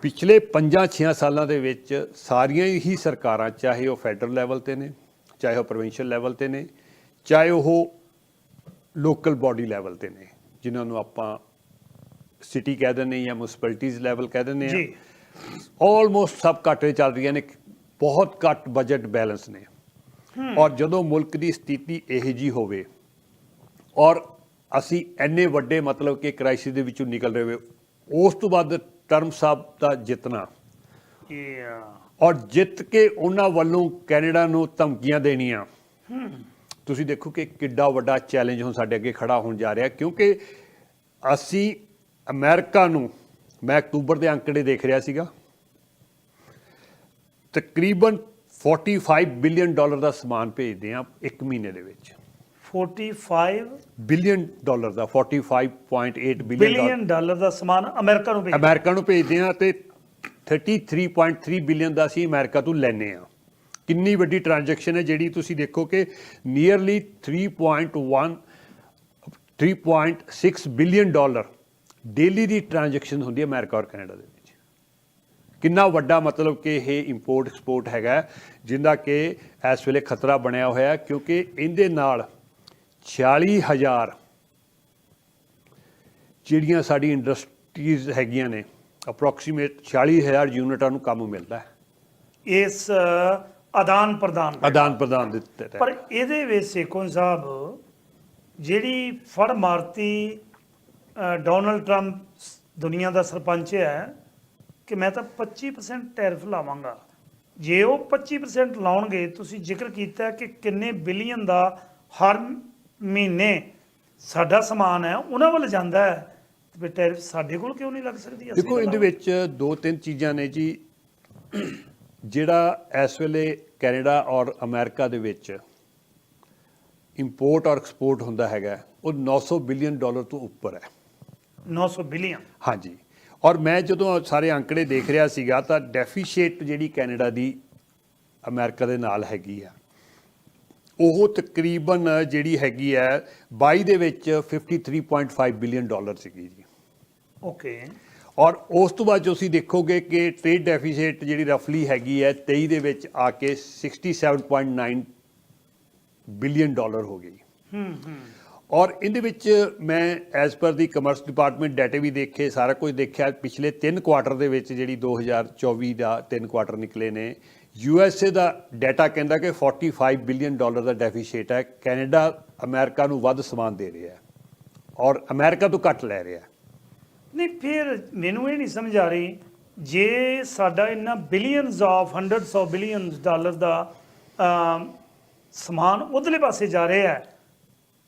ਪਿਛਲੇ 5-6 ਸਾਲਾਂ ਦੇ ਵਿੱਚ ਸਾਰੀਆਂ ਹੀ ਸਰਕਾਰਾਂ ਚਾਹੇ ਉਹ ਫੈਡਰਲ ਲੈਵਲ ਤੇ ਨੇ ਚਾਹੇ ਉਹ ਪ੍ਰੋਵਿੰਸ਼ੀਅਲ ਲੈਵਲ ਤੇ ਨੇ ਚਾਹੇ ਉਹ ਲੋਕਲ ਬਾਡੀ ਲੈਵਲ ਤੇ ਨੇ ਜਿਨ੍ਹਾਂ ਨੂੰ ਆਪਾਂ ਸਿਟੀ ਕਹਿ ਦਿੰਦੇ ਜਾਂ ਮਿਊਨਿਸਪੈਲਿਟੀਜ਼ ਲੈਵਲ ਕਹਿ ਦਿੰਦੇ ਜੀ। ਆ ਆਲਮੋਸਟ ਸਭ ਘਾਟੇ ਚੱਲ ਰਹੀਆਂ ਨੇ ਬਹੁਤ ਘੱਟ ਬਜਟ ਬੈਲੈਂਸ ਨੇ। ਔਰ ਜਦੋਂ ਮੁਲਕ ਦੀ ਸਥਿਤੀ ਇਹੋ ਜੀ ਹੋਵੇ ਔਰ ਅਸੀਂ ਐਨੇ ਵੱਡੇ ਮਤਲਬ ਕਿ ਕ੍ਰਾਈਸਿਸ ਦੇ ਵਿੱਚੋਂ ਨਿਕਲ ਰਹੇ ਹੋਵੇ ਉਸ ਤੋਂ ਬਾਅਦ ਟਰਮ ਸਾਹਿਬ ਦਾ ਜਿੱਤਣਾ। ਔਰ ਜਿੱਤ ਕੇ ਉਹਨਾਂ ਵੱਲੋਂ ਕੈਨੇਡਾ ਨੂੰ ਧਮਕੀਆਂ ਦੇਣੀਆਂ। ਤੁਸੀਂ ਦੇਖੋ ਕਿ ਕਿੱਡਾ ਵੱਡਾ ਚੈਲੰਜ ਹੁਣ ਸਾਡੇ ਅੱਗੇ ਖੜਾ ਹੋਣ ਜਾ ਰਿਹਾ ਕਿਉਂਕਿ ਅਸੀਂ ਅਮਰੀਕਾ ਨੂੰ ਮੈਂ ਅਕਤੂਬਰ ਦੇ ਅੰਕੜੇ ਦੇਖ ਰਿਹਾ ਸੀਗਾ ਤਕਰੀਬਨ 45 ਬਿਲੀਅਨ ਡਾਲਰ ਦਾ ਸਮਾਨ ਭੇਜਦੇ ਆ ਇੱਕ ਮਹੀਨੇ ਦੇ ਵਿੱਚ। 45 ਬਿਲੀਅਨ ਡਾਲਰ ਦਾ 45.8 ਬਿਲੀਅਨ ਬਿਲੀਅਨ ਡਾਲਰ ਦਾ ਸਮਾਨ ਅਮਰੀਕਾ ਨੂੰ ਭੇਜ ਅਮਰੀਕਾ ਨੂੰ ਭੇਜਦੇ ਆ ਤੇ 33.3 ਬਿਲੀਅਨ ਦਾ ਅਸੀਂ ਅਮਰੀਕਾ ਤੋਂ ਲੈਨੇ ਆ। ਕਿੰਨੀ ਵੱਡੀ ਟ੍ਰਾਂਜੈਕਸ਼ਨ ਹੈ ਜਿਹੜੀ ਤੁਸੀਂ ਦੇਖੋ ਕਿ ਨੀਅਰਲੀ 3.1 3.6 ਬਿਲੀਅਨ ਡਾਲਰ ਡੇਲੀ ਦੀ ਟ੍ਰਾਂਜੈਕਸ਼ਨ ਹੁੰਦੀ ਹੈ ਅਮਰੀਕਾ ਔਰ ਕੈਨੇਡਾ ਦੇ ਵਿੱਚ। ਕਿੰਨਾ ਵੱਡਾ ਮਤਲਬ ਕਿ ਇਹ ਇੰਪੋਰਟ ਐਕਸਪੋਰਟ ਹੈਗਾ ਜਿੰਦਾ ਕਿ ਇਸ ਵੇਲੇ ਖਤਰਾ ਬਣਿਆ ਹੋਇਆ ਹੈ ਕਿਉਂਕਿ ਇਹਦੇ ਨਾਲ 46000 ਜਿਹੜੀਆਂ ਸਾਡੀ ਇੰਡਸਟਰੀਜ਼ ਹੈਗੀਆਂ ਨੇ ਅਪਰੋਕਸੀਮੇਟ 40000 ਯੂਨਿਟਾਂ ਨੂੰ ਕੰਮ ਮਿਲਦਾ ਹੈ ਇਸ ਆਦਾਨ ਪ੍ਰਦਾਨ। ਆਦਾਨ ਪ੍ਰਦਾਨ ਦੇ ਤਹਿਤ ਪਰ ਇਹਦੇ ਵਿੱਚ ਸੇਖੋਂ ਸਾਹਿਬ ਜਿਹੜੀ ਫੜ ਮਾਰਤੀ ਡੋਨਲਡ ਟਰੰਪ ਦੁਨੀਆ ਦਾ ਸਰਪੰਚ ਹੈ ਕਿ ਮੈਂ ਤਾਂ 25% ਟੈਰਿਫ ਲਾਵਾਂਗਾ ਜੇ ਉਹ 25% ਲਾਉਣਗੇ ਤੁਸੀਂ ਜ਼ਿਕਰ ਕੀਤਾ ਕਿ ਕਿੰਨੇ ਬਿਲੀਅਨ ਦਾ ਹਰ ਮਹੀਨੇ ਸਾਡਾ ਸਮਾਨ ਹੈ ਉਹਨਾਂ ਵੱਲ ਜਾਂਦਾ ਹੈ। ਤੇ ਫਿਰ ਟੈਰਿਫ ਸਾਡੇ ਕੋਲ ਕਿਉਂ ਨਹੀਂ ਲੱਗ ਸਕਦੀ? ਅਸੀਂ ਦੇਖੋ ਇਹਦੇ ਵਿੱਚ ਦੋ ਤਿੰਨ ਚੀਜ਼ਾਂ ਨੇ ਜੀ। ਜਿਹੜਾ ਇਸ ਵੇਲੇ ਕੈਨੇਡਾ ਔਰ ਅਮਰੀਕਾ ਦੇ ਵਿੱਚ ਇੰਪੋਰਟ ਔਰ ਐਕਸਪੋਰਟ ਹੁੰਦਾ ਹੈਗਾ ਉਹ 900 ਬਿਲੀਅਨ ਡਾਲਰ ਤੋਂ ਉੱਪਰ ਹੈ। 900 ਬਿਲੀਅਨ? ਹਾਂਜੀ। ਔਰ ਮੈਂ ਜਦੋਂ ਸਾਰੇ ਅੰਕੜੇ ਦੇਖ ਰਿਹਾ ਸੀਗਾ ਤਾਂ ਡੈਫੀਸ਼ੀਟ ਜਿਹੜੀ ਕੈਨੇਡਾ ਦੀ ਅਮਰੀਕਾ ਦੇ ਨਾਲ ਹੈਗੀ ਆ। ਉਹ ਤਕਰੀਬਨ ਜਿਹੜੀ ਹੈਗੀ ਹੈ 22 ਦੇ ਵਿੱਚ 53.5 ਬਿਲੀਅਨ ਡਾਲਰ ਸੀਗੀ ਜੀ। ਓਕੇ ਔਰ ਉਸ ਤੋਂ ਬਾਅਦ ਜੋ ਤੁਸੀਂ ਦੇਖੋਗੇ ਕਿ ਟ੍ਰੇਡ ਡੈਫੀਸਿਟ ਜਿਹੜੀ ਰਫਲੀ ਹੈਗੀ ਹੈ 23 ਦੇ ਵਿੱਚ ਆ ਕੇ 67.9 ਬਿਲੀਅਨ ਡਾਲਰ ਹੋ ਗਈ। ਹੂੰ ਹੂੰ। ਔਰ ਇਹਦੇ ਵਿੱਚ ਮੈਂ as per the commerce department ਡਾਟੇ ਵੀ ਦੇਖੇ ਸਾਰਾ ਕੁਝ ਦੇਖਿਆ ਪਿਛਲੇ 3 ਕੁਆਟਰ ਦੇ ਵਿੱਚ ਜਿਹੜੀ 2024 ਦਾ 3 ਕੁਆਟਰ ਨਿਕਲੇ ਨੇ ਯੂ ਐਸ ਏ ਦਾ ਡਾਟਾ ਕਹਿੰਦਾ ਕਿ 45 ਬਿਲੀਅਨ ਡਾਲਰ ਦਾ ਡੈਫੀਸਿਟ ਹੈ। ਕੈਨੇਡਾ ਅਮਰੀਕਾ ਨੂੰ ਵੱਧ ਸਮਾਨ ਦੇ ਰਿਹਾ ਹੈ ਔਰ ਅਮਰੀਕਾ ਤੋਂ ਘੱਟ ਲੈ ਰਿਹਾ ਨਹੀਂ, ਫਿਰ ਮੈਨੂੰ ਇਹ ਨਹੀਂ ਸਮਝ ਆ ਰਹੀ, ਜੇ ਸਾਡਾ ਇੰਨਾ billions of hundreds of billions dollar ਦਾ ਸਮਾਨ ਉਧਰਲੇ ਪਾਸੇ ਜਾ ਰਿਹਾ ਹੈ,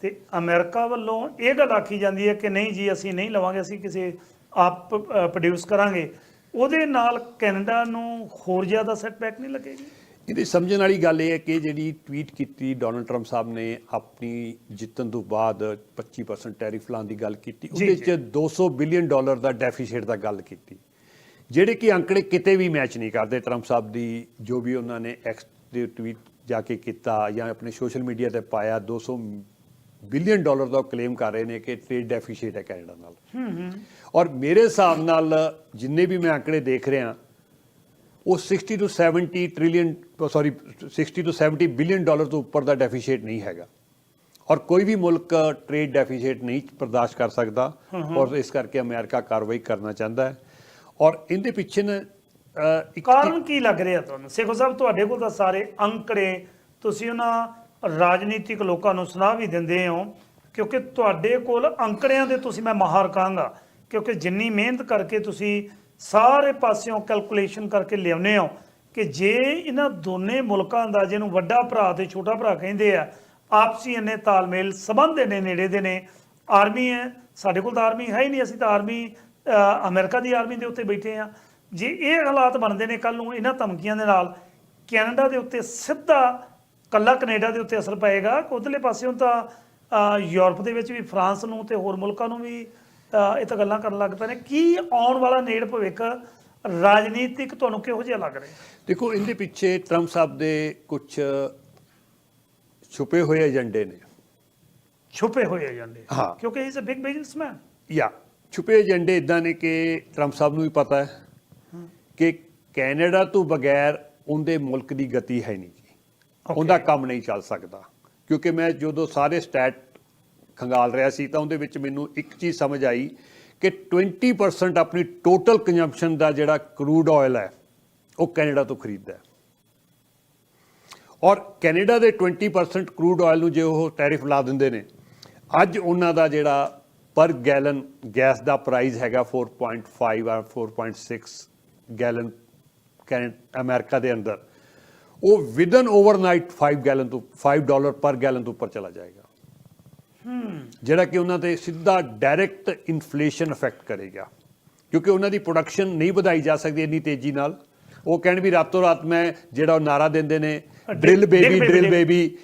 ਤੇ ਅਮਰੀਕਾ ਵੱਲੋਂ ਇਹ ਗੱਲ ਆਖੀ ਜਾਂਦੀ ਹੈ ਕਿ ਨਹੀਂ ਜੀ, ਅਸੀਂ ਨਹੀਂ ਲਵਾਂਗੇ, ਅਸੀਂ ਕਿਸੇ ਆਪ ਪ੍ਰੋਡਿਊਸ ਕਰਾਂਗੇ। ਉਹਦੇ ਨਾਲ ਕੈਨੇਡਾ ਨੂੰ ਹੋਰ ਜ਼ਿਆਦਾ ਸੈਟਬੈਕ ਨਹੀਂ ਲੱਗੇਗੀ ਇਹਦੀ ਸਮਝਣ ਵਾਲੀ ਗੱਲ ਇਹ ਹੈ ਕਿ ਜਿਹੜੀ ਟਵੀਟ ਕੀਤੀ ਡੋਨਲਡ ਟਰੰਪ ਸਾਹਿਬ ਨੇ ਆਪਣੀ ਜਿੱਤਣ ਤੋਂ ਬਾਅਦ 25% ਟੈਰਿਫ ਲਾਉਣ ਦੀ ਗੱਲ ਕੀਤੀ ਉਹਦੇ ਜੀ। ਚ 200 ਬਿਲੀਅਨ ਡਾਲਰ ਦਾ ਡੈਫੀਸਿਟ ਦਾ ਗੱਲ ਕੀਤੀ ਜਿਹੜੇ ਕਿ ਅੰਕੜੇ ਕਿਤੇ ਵੀ ਮੈਚ ਨਹੀਂ ਕਰਦੇ ਟਰੰਪ ਸਾਹਿਬ ਦੀ ਜੋ ਵੀ ਉਹਨਾਂ ਨੇ ਐਕਸ ਦੇ ਟਵੀਟ ਜਾ ਕੇ ਕੀਤਾ ਜਾਂ ਆਪਣੇ ਸੋਸ਼ਲ ਮੀਡੀਆ ਤੇ ਪਾਇਆ 200 ਬਿਲੀਅਨ ਡਾਲਰ ਦਾ ਕਲੇਮ ਕਰ ਰਹੇ ਨੇ ਕਿ ਟ੍ਰੇਡ ਡੈਫੀਸਿਟ ਹੈ ਕੈਨੇਡਾ ਨਾਲ। ਹੂੰ ਹੂੰ। ਔਰ ਮੇਰੇ ਹਿਸਾਬ ਨਾਲ ਜਿੰਨੇ ਵੀ ਮੈਂ ਅੰਕੜੇ ਦੇਖ ਰਿਹਾ ਉਹ 60 ਤੋਂ 70 ਟ੍ਰਿਲੀਅਨ ਸੌਰੀ 60 ਤੋਂ 70 ਬਿਲੀਅਨ ਡਾਲਰ ਤੋਂ ਉੱਪਰ ਦਾ ਡੈਫੀਸਿਟ ਨਹੀਂ ਹੈਗਾ। ਔਰ ਕੋਈ ਵੀ ਮੁਲਕ ਟ੍ਰੇਡ ਡੈਫੀਸਿਟ ਨਹੀਂ ਬਰਦਾਸ਼ਤ ਕਰ ਸਕਦਾ ਔਰ ਇਸ ਕਰਕੇ ਅਮਰੀਕਾ ਕਾਰਵਾਈ ਕਰਨਾ ਚਾਹੁੰਦਾ ਹੈ। ਔਰ ਇਹਦੇ ਪਿੱਛੇ ਨਾ ਕਾਰਨ ਕੀ ਲੱਗ ਰਿਹਾ ਤੁਹਾਨੂੰ? ਸੇਖੋ ਸਾਹਿਬ ਤੁਹਾਡੇ ਕੋਲ ਤਾਂ ਸਾਰੇ ਅੰਕੜੇ ਤੁਸੀਂ ਉਹਨਾਂ ਰਾਜਨੀਤਿਕ ਲੋਕਾਂ ਨੂੰ ਸੁਣਾ ਵੀ ਦਿੰਦੇ ਹੋ ਕਿਉਂਕਿ ਤੁਹਾਡੇ ਕੋਲ ਅੰਕੜਿਆਂ ਦੇ ਤੁਸੀਂ ਮੈਂ ਮਾਹਰ ਕਹਾਂਗਾ ਕਿਉਂਕਿ ਜਿੰਨੀ ਮਿਹਨਤ ਕਰਕੇ ਤੁਸੀਂ ਸਾਰੇ ਪਾਸਿਓਂ ਕੈਲਕੂਲੇਸ਼ਨ ਕਰਕੇ ਲਿਆਉਂਦੇ ਹੋ ਕਿ ਜੇ ਇਹਨਾਂ ਦੋਨੇ ਮੁਲਕਾਂ ਦਾ ਜਿਹਨੂੰ ਵੱਡਾ ਭਰਾ ਤੇ ਛੋਟਾ ਭਰਾ ਕਹਿੰਦੇ ਆ ਆਪਸੀ ਇੰਨੇ ਤਾਲਮੇਲ ਸਬੰਧ ਇੰਨੇ ਨੇੜੇ ਦੇ ਨੇ ਆਰਮੀ ਹੈ ਸਾਡੇ ਕੋਲ ਤਾਂ ਆਰਮੀ ਹੈ ਹੀ ਨਹੀਂ ਅਸੀਂ ਤਾਂ ਆਰਮੀ ਅ, ਅਮਰੀਕਾ ਦੀ ਆਰਮੀ ਦੇ ਉੱਤੇ ਬੈਠੇ ਆ ਜੇ ਇਹ ਹਾਲਾਤ ਬਣਦੇ ਨੇ ਕੱਲ ਨੂੰ ਇਹਨਾਂ ਧਮਕੀਆਂ ਦੇ ਨਾਲ ਕੈਨੇਡਾ ਦੇ ਉੱਤੇ ਸਿੱਧਾ ਕੱਲਾ ਕੈਨੇਡਾ ਦੇ ਉੱਤੇ ਅਸਰ ਪਏਗਾ। ਉਧਰਲੇ ਪਾਸਿਓਂ ਤਾਂ ਯੂਰਪ ਦੇ ਵਿੱਚ ਵੀ ਫਰਾਂਸ ਨੂੰ ਤੇ ਹੋਰ ਮੁਲਕਾਂ ਨੂੰ ਵੀ ਇਹ ਤਾਂ ਗੱਲਾਂ ਕਰਨ ਲੱਗ ਪਏ ਨੇ। ਕੀ ਆਉਣ ਵਾਲਾ ਨੇੜ ਭਵਿੱਖ ਰਾਜਨੀਤਿਕ ਤੁਹਾਨੂੰ ਕਿਹੋ ਜਿਹਾ ਲੱਗ ਰਿਹਾ? ਦੇਖੋ ਇਹਦੇ ਪਿੱਛੇ ਟਰੰਪ ਸਾਹਿਬ ਦੇ ਕੁਝ ਛੁਪੇ ਹੋਏ ਏਜੰਡੇ ਨੇ। ਛੁਪੇ ਹੋਏ ਏਜੰਡੇ। ਕਿਉਂਕਿ he is a big businessman ਯਾ ਛੁਪੇ ਏਜੰਡੇ ਇਦਾਂ ਨੇ ਕਿ ਟਰੰਪ ਸਾਹਿਬ ਨੂੰ ਵੀ ਪਤਾ ਹੈ। ਕਿ ਕੈਨੇਡਾ ਤੋਂ ਬਗੈਰ ਉਹਦੇ ਮੁਲਕ ਦੀ ਗਤੀ ਹੈ ਨਹੀਂ। ਉਹਦਾ ਕੰਮ ਨਹੀਂ ਚੱਲ ਸਕਦਾ। ਕਿਉਂਕਿ ਮੈਂ ਜਦੋਂ ਸਾਰੇ ਸਟੈਟ ਖੰਗਾਲ ਰਿਹਾ ਸੀ ਤਾਂ ਉਹਦੇ ਵਿੱਚ ਮੈਨੂੰ ਇੱਕ ਚੀਜ਼ ਸਮਝ ਆਈ ਕਿ 20% ਆਪਣੀ ਟੋਟਲ ਕੰਜ਼ੰਪਸ਼ਨ ਦਾ ਜਿਹੜਾ ਕਰੂਡ ਆਇਲ ਹੈ, ਉਹ ਕੈਨੇਡਾ ਤੋਂ ਖਰੀਦਦਾ ਹੈ। ਔਰ ਕੈਨੇਡਾ ਦੇ 20% ਕਰੂਡ ਆਇਲ ਨੂੰ ਜੇ ਉਹ ਟੈਰਿਫ ਲਾ ਦਿੰਦੇ ਨੇ, ਅੱਜ ਉਹਨਾਂ ਦਾ ਜਿਹੜਾ ਪਰ ਗੈਲਨ ਗੈਸ ਦਾ ਪ੍ਰਾਈਸ ਹੈਗਾ 4.5 ਆ 4.6 ਗੈਲਨ ਕੈਨੇਡਾ ਅਮਰੀਕਾ ਦੇ ਅੰਦਰ ਉਹ ਵਿਦਨ ਓਵਰਨਾਈਟ 5 ਗੈਲਨ ਤੋਂ 5 ਡਾਲਰ ਪਰ ਗੈਲਨ ਤੋਂ ਉੱਪਰ ਚਲਾ ਜਾਏਗਾ। ਜਿਹੜਾ ਕਿ ਉਹਨਾਂ ਤੇ ਸਿੱਧਾ ਡਾਇਰੈਕਟ ਇਨਫਲੇਸ਼ਨ ਇਫੈਕਟ ਕਰੇਗਾ। ਕਿਉਂਕਿ ਉਹਨਾਂ ਦੀ ਪ੍ਰੋਡਕਸ਼ਨ ਨਹੀਂ ਵਧਾਈ ਜਾ ਸਕਦੀ ਇੰਨੀ ਤੇਜ਼ੀ ਨਾਲ। ਉਹ ਕਹਿਣ ਵੀ ਰਾਤੋਂ ਰਾਤ ਮੈਂ ਜਿਹੜਾ ਉਹ ਨਾਰਾ ਦਿੰਦੇ ਨੇ ਡਰਿਲ ਬੇਬੀ ਡਰਿਲ ਬੇਬੀ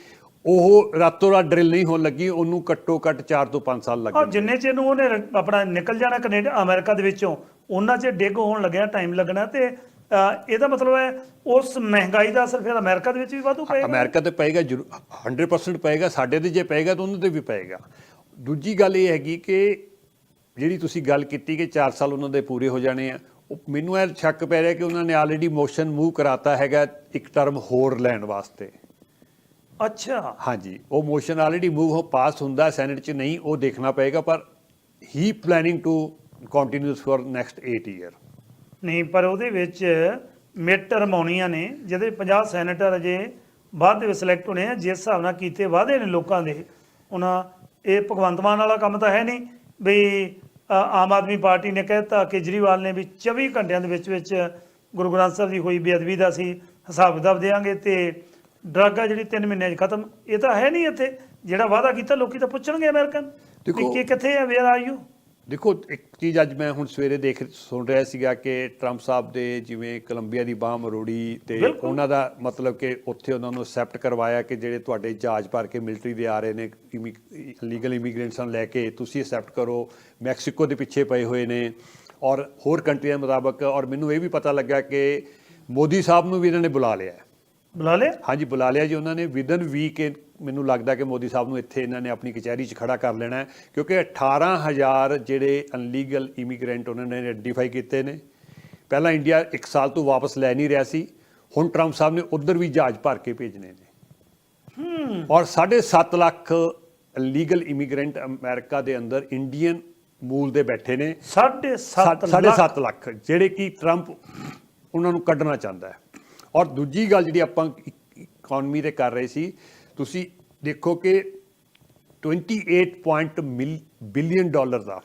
ਉਹ ਰਾਤੋਂ ਰਾਤ ਡਰਿਲ ਨਹੀਂ ਹੋਣ ਲੱਗੀ ਉਹਨੂੰ ਘੱਟੋ ਘੱਟ 4 ਤੋਂ 5 ਸਾਲ ਔਰ ਲੱਗਣਗੇ ਜਿੰਨੇ ਚਿਰ ਨੂੰ ਉਹਨੇ ਆਪਣਾ ਨਿਕਲ ਜਾਣਾ ਕੈਨੇਡਾ ਅਮਰੀਕਾ ਦੇ ਵਿੱਚੋਂ ਉਹਨਾਂ 'ਚ ਡਿੱਗ ਹੋਣ ਲੱਗਿਆ ਟਾਈਮ ਲੱਗਣਾ ਤੇ ਇਹਦਾ ਮਤਲਬ ਹੈ ਉਸ ਮਹਿੰਗਾਈ ਦਾ ਅਸਰ ਫਿਰ ਅਮਰੀਕਾ ਦੇ ਵਿੱਚ ਵੀ ਵਾਧੂ ਪਏਗਾ? ਅਮਰੀਕਾ ਤੇ ਪਏਗਾ ਜ਼ਰੂਰ 100% ਪਏਗਾ ਸਾਡੇ ਤੇ ਜੇ ਪਏਗਾ ਤਾਂ ਉਹਨਾਂ ਤੇ ਵੀ ਪਏਗਾ। ਦੂਜੀ ਗੱਲ ਇਹ ਹੈਗੀ ਕਿ ਜਿਹੜੀ ਤੁਸੀਂ ਗੱਲ ਕੀਤੀ ਕਿ 4 ਸਾਲ ਉਹਨਾਂ ਦੇ ਪੂਰੇ ਹੋ ਜਾਣੇ ਆ ਉਹ ਮੈਨੂੰ ਇਹ ਸ਼ੱਕ ਪੈ ਰਿਹਾ ਕਿ ਉਹਨਾਂ ਨੇ ਆਲਰੇਡੀ ਮੋਸ਼ਨ ਮੂਵ ਕਰਾਤਾ ਹੈਗਾ ਇੱਕ ਟਰਮ ਹੋਰ ਲੈਣ ਵਾਸਤੇ। ਅੱਛਾ। ਹਾਂਜੀ ਉਹ ਮੋਸ਼ਨ ਆਲਰੇਡੀ ਮੂਵ ਹੋ ਪਾਸ ਹੁੰਦਾ ਸੈਨੇਟ 'ਚ ਨਹੀਂ ਉਹ ਦੇਖਣਾ ਪਏਗਾ ਪਰ he planning to continues for next 8 year ਨਹੀਂ ਪਰ ਉਹਦੇ ਵਿੱਚ ਮਿਡ ਟਰਮ ਆਉਣੀਆਂ ਨੇ ਜਿਹਦੇ 50 ਸੈਨੇਟਰ ਅਜੇ ਬਾਅਦ ਦੇ ਵਿੱਚ ਸਿਲੈਕਟ ਹੋਣੇ ਆ ਜਿਸ ਹਿਸਾਬ ਨਾਲ ਕੀਤੇ ਵਾਅਦੇ ਨੇ ਲੋਕਾਂ ਦੇ। ਉਹਨਾਂ ਇਹ ਭਗਵੰਤ ਮਾਨ ਵਾਲਾ ਕੰਮ ਤਾਂ ਹੈ ਨਹੀਂ ਵੀ ਆਮ ਆਦਮੀ ਪਾਰਟੀ ਨੇ ਕਹਿਤਾ ਕੇਜਰੀਵਾਲ ਨੇ ਵੀ 24 ਘੰਟਿਆਂ ਦੇ ਵਿੱਚ ਵਿੱਚ ਗੁਰੂ ਗ੍ਰੰਥ ਸਾਹਿਬ ਦੀ ਹੋਈ ਬੇਅਦਬੀ ਦਾ ਸੀ ਹਿਸਾਬ ਕਿਤਾਬ ਦੇਾਂਗੇ ਤੇ ਡਰੱਗ ਆ ਜਿਹੜੀ 3 ਮਹੀਨਿਆਂ 'ਚ ਖਤਮ ਇਹ ਤਾਂ ਹੈ ਨਹੀਂ ਇੱਥੇ। ਜਿਹੜਾ ਵਾਅਦਾ ਕੀਤਾ ਲੋਕੀ ਤਾਂ ਪੁੱਛਣਗੇ ਅਮਰੀਕਨ ਕਿ ਕਿੱਥੇ ਆ ਵੇਅਰ ਆਰ ਯੂ ਦੇਖੋ ਇੱਕ ਚੀਜ਼ ਅੱਜ ਮੈਂ ਹੁਣ ਸਵੇਰੇ ਦੇਖ ਸੁਣ ਰਿਹਾ ਸੀਗਾ ਕਿ ਟਰੰਪ ਸਾਹਿਬ ਦੇ ਜਿਵੇਂ ਕੋਲੰਬੀਆ ਦੀ ਬਾਹ ਮਰੋੜੀ ਤੇ। ਉਹਨਾਂ ਦਾ ਮਤਲਬ ਕਿ ਉੱਥੇ ਉਹਨਾਂ ਨੂੰ ਅਸੈਪਟ ਕਰਵਾਇਆ ਕਿ ਜਿਹੜੇ ਤੁਹਾਡੇ ਜਹਾਜ਼ ਭਰ ਕੇ ਮਿਲਟਰੀ ਦੇ ਆ ਰਹੇ ਨੇ ਲੀਗਲ ਇਮੀਗ੍ਰੈਂਟਸ ਨੂੰ ਲੈ ਕੇ ਤੁਸੀਂ ਅਸੈਪਟ ਕਰੋ ਮੈਕਸੀਕੋ ਦੇ ਪਿੱਛੇ ਪਏ ਹੋਏ ਨੇ ਔਰ ਹੋਰ ਕੰਟਰੀਆਂ ਮੁਤਾਬਕ ਔਰ ਮੈਨੂੰ ਇਹ ਵੀ ਪਤਾ ਲੱਗਾ ਕਿ ਮੋਦੀ ਸਾਹਿਬ ਨੂੰ ਵੀ ਇਹਨਾਂ ਨੇ ਬੁਲਾ ਲਿਆ। ਬੁਲਾ ਲਿਆ? ਹਾਂਜੀ ਬੁਲਾ ਲਿਆ ਜੀ। ਉਹਨਾਂ ਨੇ ਵਿਦਨ ਵੀਕ ਮੈਨੂੰ ਲੱਗਦਾ ਕਿ ਮੋਦੀ ਸਾਹਿਬ ਨੂੰ ਇੱਥੇ ਇਹਨਾਂ ਨੇ ਆਪਣੀ ਕਚਹਿਰੀ 'ਚ ਖੜਾ ਕਰ ਲੈਣਾ ਹੈ ਕਿਉਂਕਿ 18000 ਜਿਹੜੇ ਅਨਲੀਗਲ ਇਮੀਗ੍ਰੈਂਟ ਉਹਨਾਂ ਨੇ ਆਈਡੈਂਟੀਫਾਈ ਕੀਤੇ ਨੇ। ਪਹਿਲਾਂ ਇੰਡੀਆ 1 ਸਾਲ ਤੋਂ ਵਾਪਸ ਲੈ ਨਹੀਂ ਰਿਹਾ ਸੀ। ਹੁਣ ਟਰੰਪ ਸਾਹਿਬ ਨੇ ਉਧਰ ਵੀ ਜਹਾਜ਼ ਭਰ ਕੇ ਭੇਜਣੇ ਨੇ। ਔਰ 7.5 ਲੱਖ ਲੀਗਲ ਇਮੀਗ੍ਰੈਂਟ ਅਮਰੀਕਾ ਦੇ ਅੰਦਰ ਇੰਡੀਅਨ ਮੂਲ ਦੇ ਬੈਠੇ ਨੇ। ਸਾਢੇ ਸੱਤ ਸਾਢੇ ਲੱਖ। ਸੱਤ ਲੱਖ ਜਿਹੜੇ ਕਿ ਟਰੰਪ ਉਹਨਾਂ ਨੂੰ ਕੱਢਣਾ ਚਾਹੁੰਦਾ ਹੈ। ਔਰ ਦੂਜੀ ਗੱਲ ਜਿਹੜੀ ਆਪਾਂ ਇਕਨੋਮੀ ਤੇ ਕਰ ਰਹੇ ਸੀ ਤੁਸੀਂ ਦੇਖੋ ਕਿ 28 ਬਿਲੀਅਨ ਡਾਲਰ ਦਾ